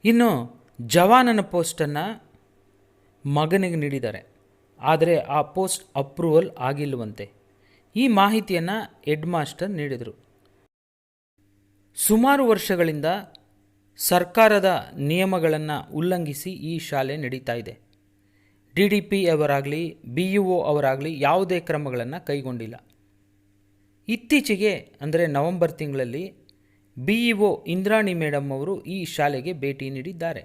ಇನ್ನು ಜವಾನನ ಪೋಸ್ಟನ್ನು ಮಗನಿಗೆ ನೀಡಿದ್ದಾರೆ. ಆದರೆ ಆ ಪೋಸ್ಟ್ ಅಪ್ರೂವಲ್ ಆಗಿಲ್ಲವಂತೆ. ಈ ಮಾಹಿತಿಯನ್ನು ಹೆಡ್ ಮಾಸ್ಟರ್ ನೀಡಿದರು. ಸುಮಾರು ವರ್ಷಗಳಿಂದ ಸರ್ಕಾರದ ನಿಯಮಗಳನ್ನು ಉಲ್ಲಂಘಿಸಿ ಈ ಶಾಲೆ ನಡೀತಾ ಇದೆ. ಡಿ ಡಿ ಪಿ ಅವರಾಗಲಿ, ಬಿ ಯು ಒ ಅವರಾಗಲಿ ಯಾವುದೇ ಕ್ರಮಗಳನ್ನು ಕೈಗೊಂಡಿಲ್ಲ. ಇತ್ತೀಚೆಗೆ ಅಂದರೆ ನವೆಂಬರ್ ತಿಂಗಳಲ್ಲಿ B E O Indrani madam ಅವರು ಈ ಶಾಲೆಗೆ ಭೇಟಿ ನೀಡಿದ್ದಾರೆ.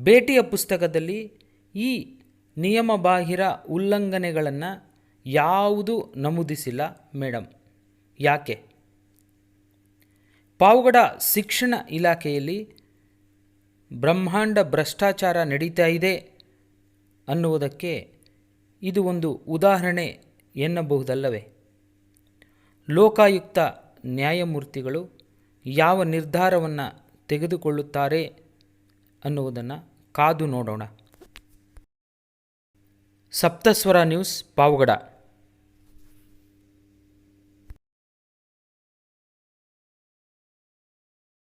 ಭೇಟಿಯ ಪುಸ್ತಕದಲ್ಲಿ ಈ ನಿಯಮಬಾಹಿರ ಉಲ್ಲಂಘನೆಗಳನ್ನು ಯಾವುದೂ ನಮೂದಿಸಿಲ್ಲ ಮೇಡಮ್ ಯಾಕೆ? ಪಾವಗಡ ಶಿಕ್ಷಣ ಇಲಾಖೆಯಲ್ಲಿ ಬ್ರಹ್ಮಾಂಡ ಭ್ರಷ್ಟಾಚಾರ ನಡೀತಾ ಇದೆ ಅನ್ನುವುದಕ್ಕೆ ಇದು ಒಂದು ಉದಾಹರಣೆ ಎನ್ನಬಹುದಲ್ಲವೇ? ಲೋಕಾಯುಕ್ತ ನ್ಯಾಯಮೂರ್ತಿಗಳು ಯಾವ ನಿರ್ಧಾರವನ್ನು ತೆಗೆದುಕೊಳ್ಳುತ್ತಾರೆ ಅನ್ನುವುದನ್ನು ಕಾದು ನೋಡೋಣ. ಸಪ್ತಸ್ವರ ನ್ಯೂಸ್, ಪಾವಗಡ.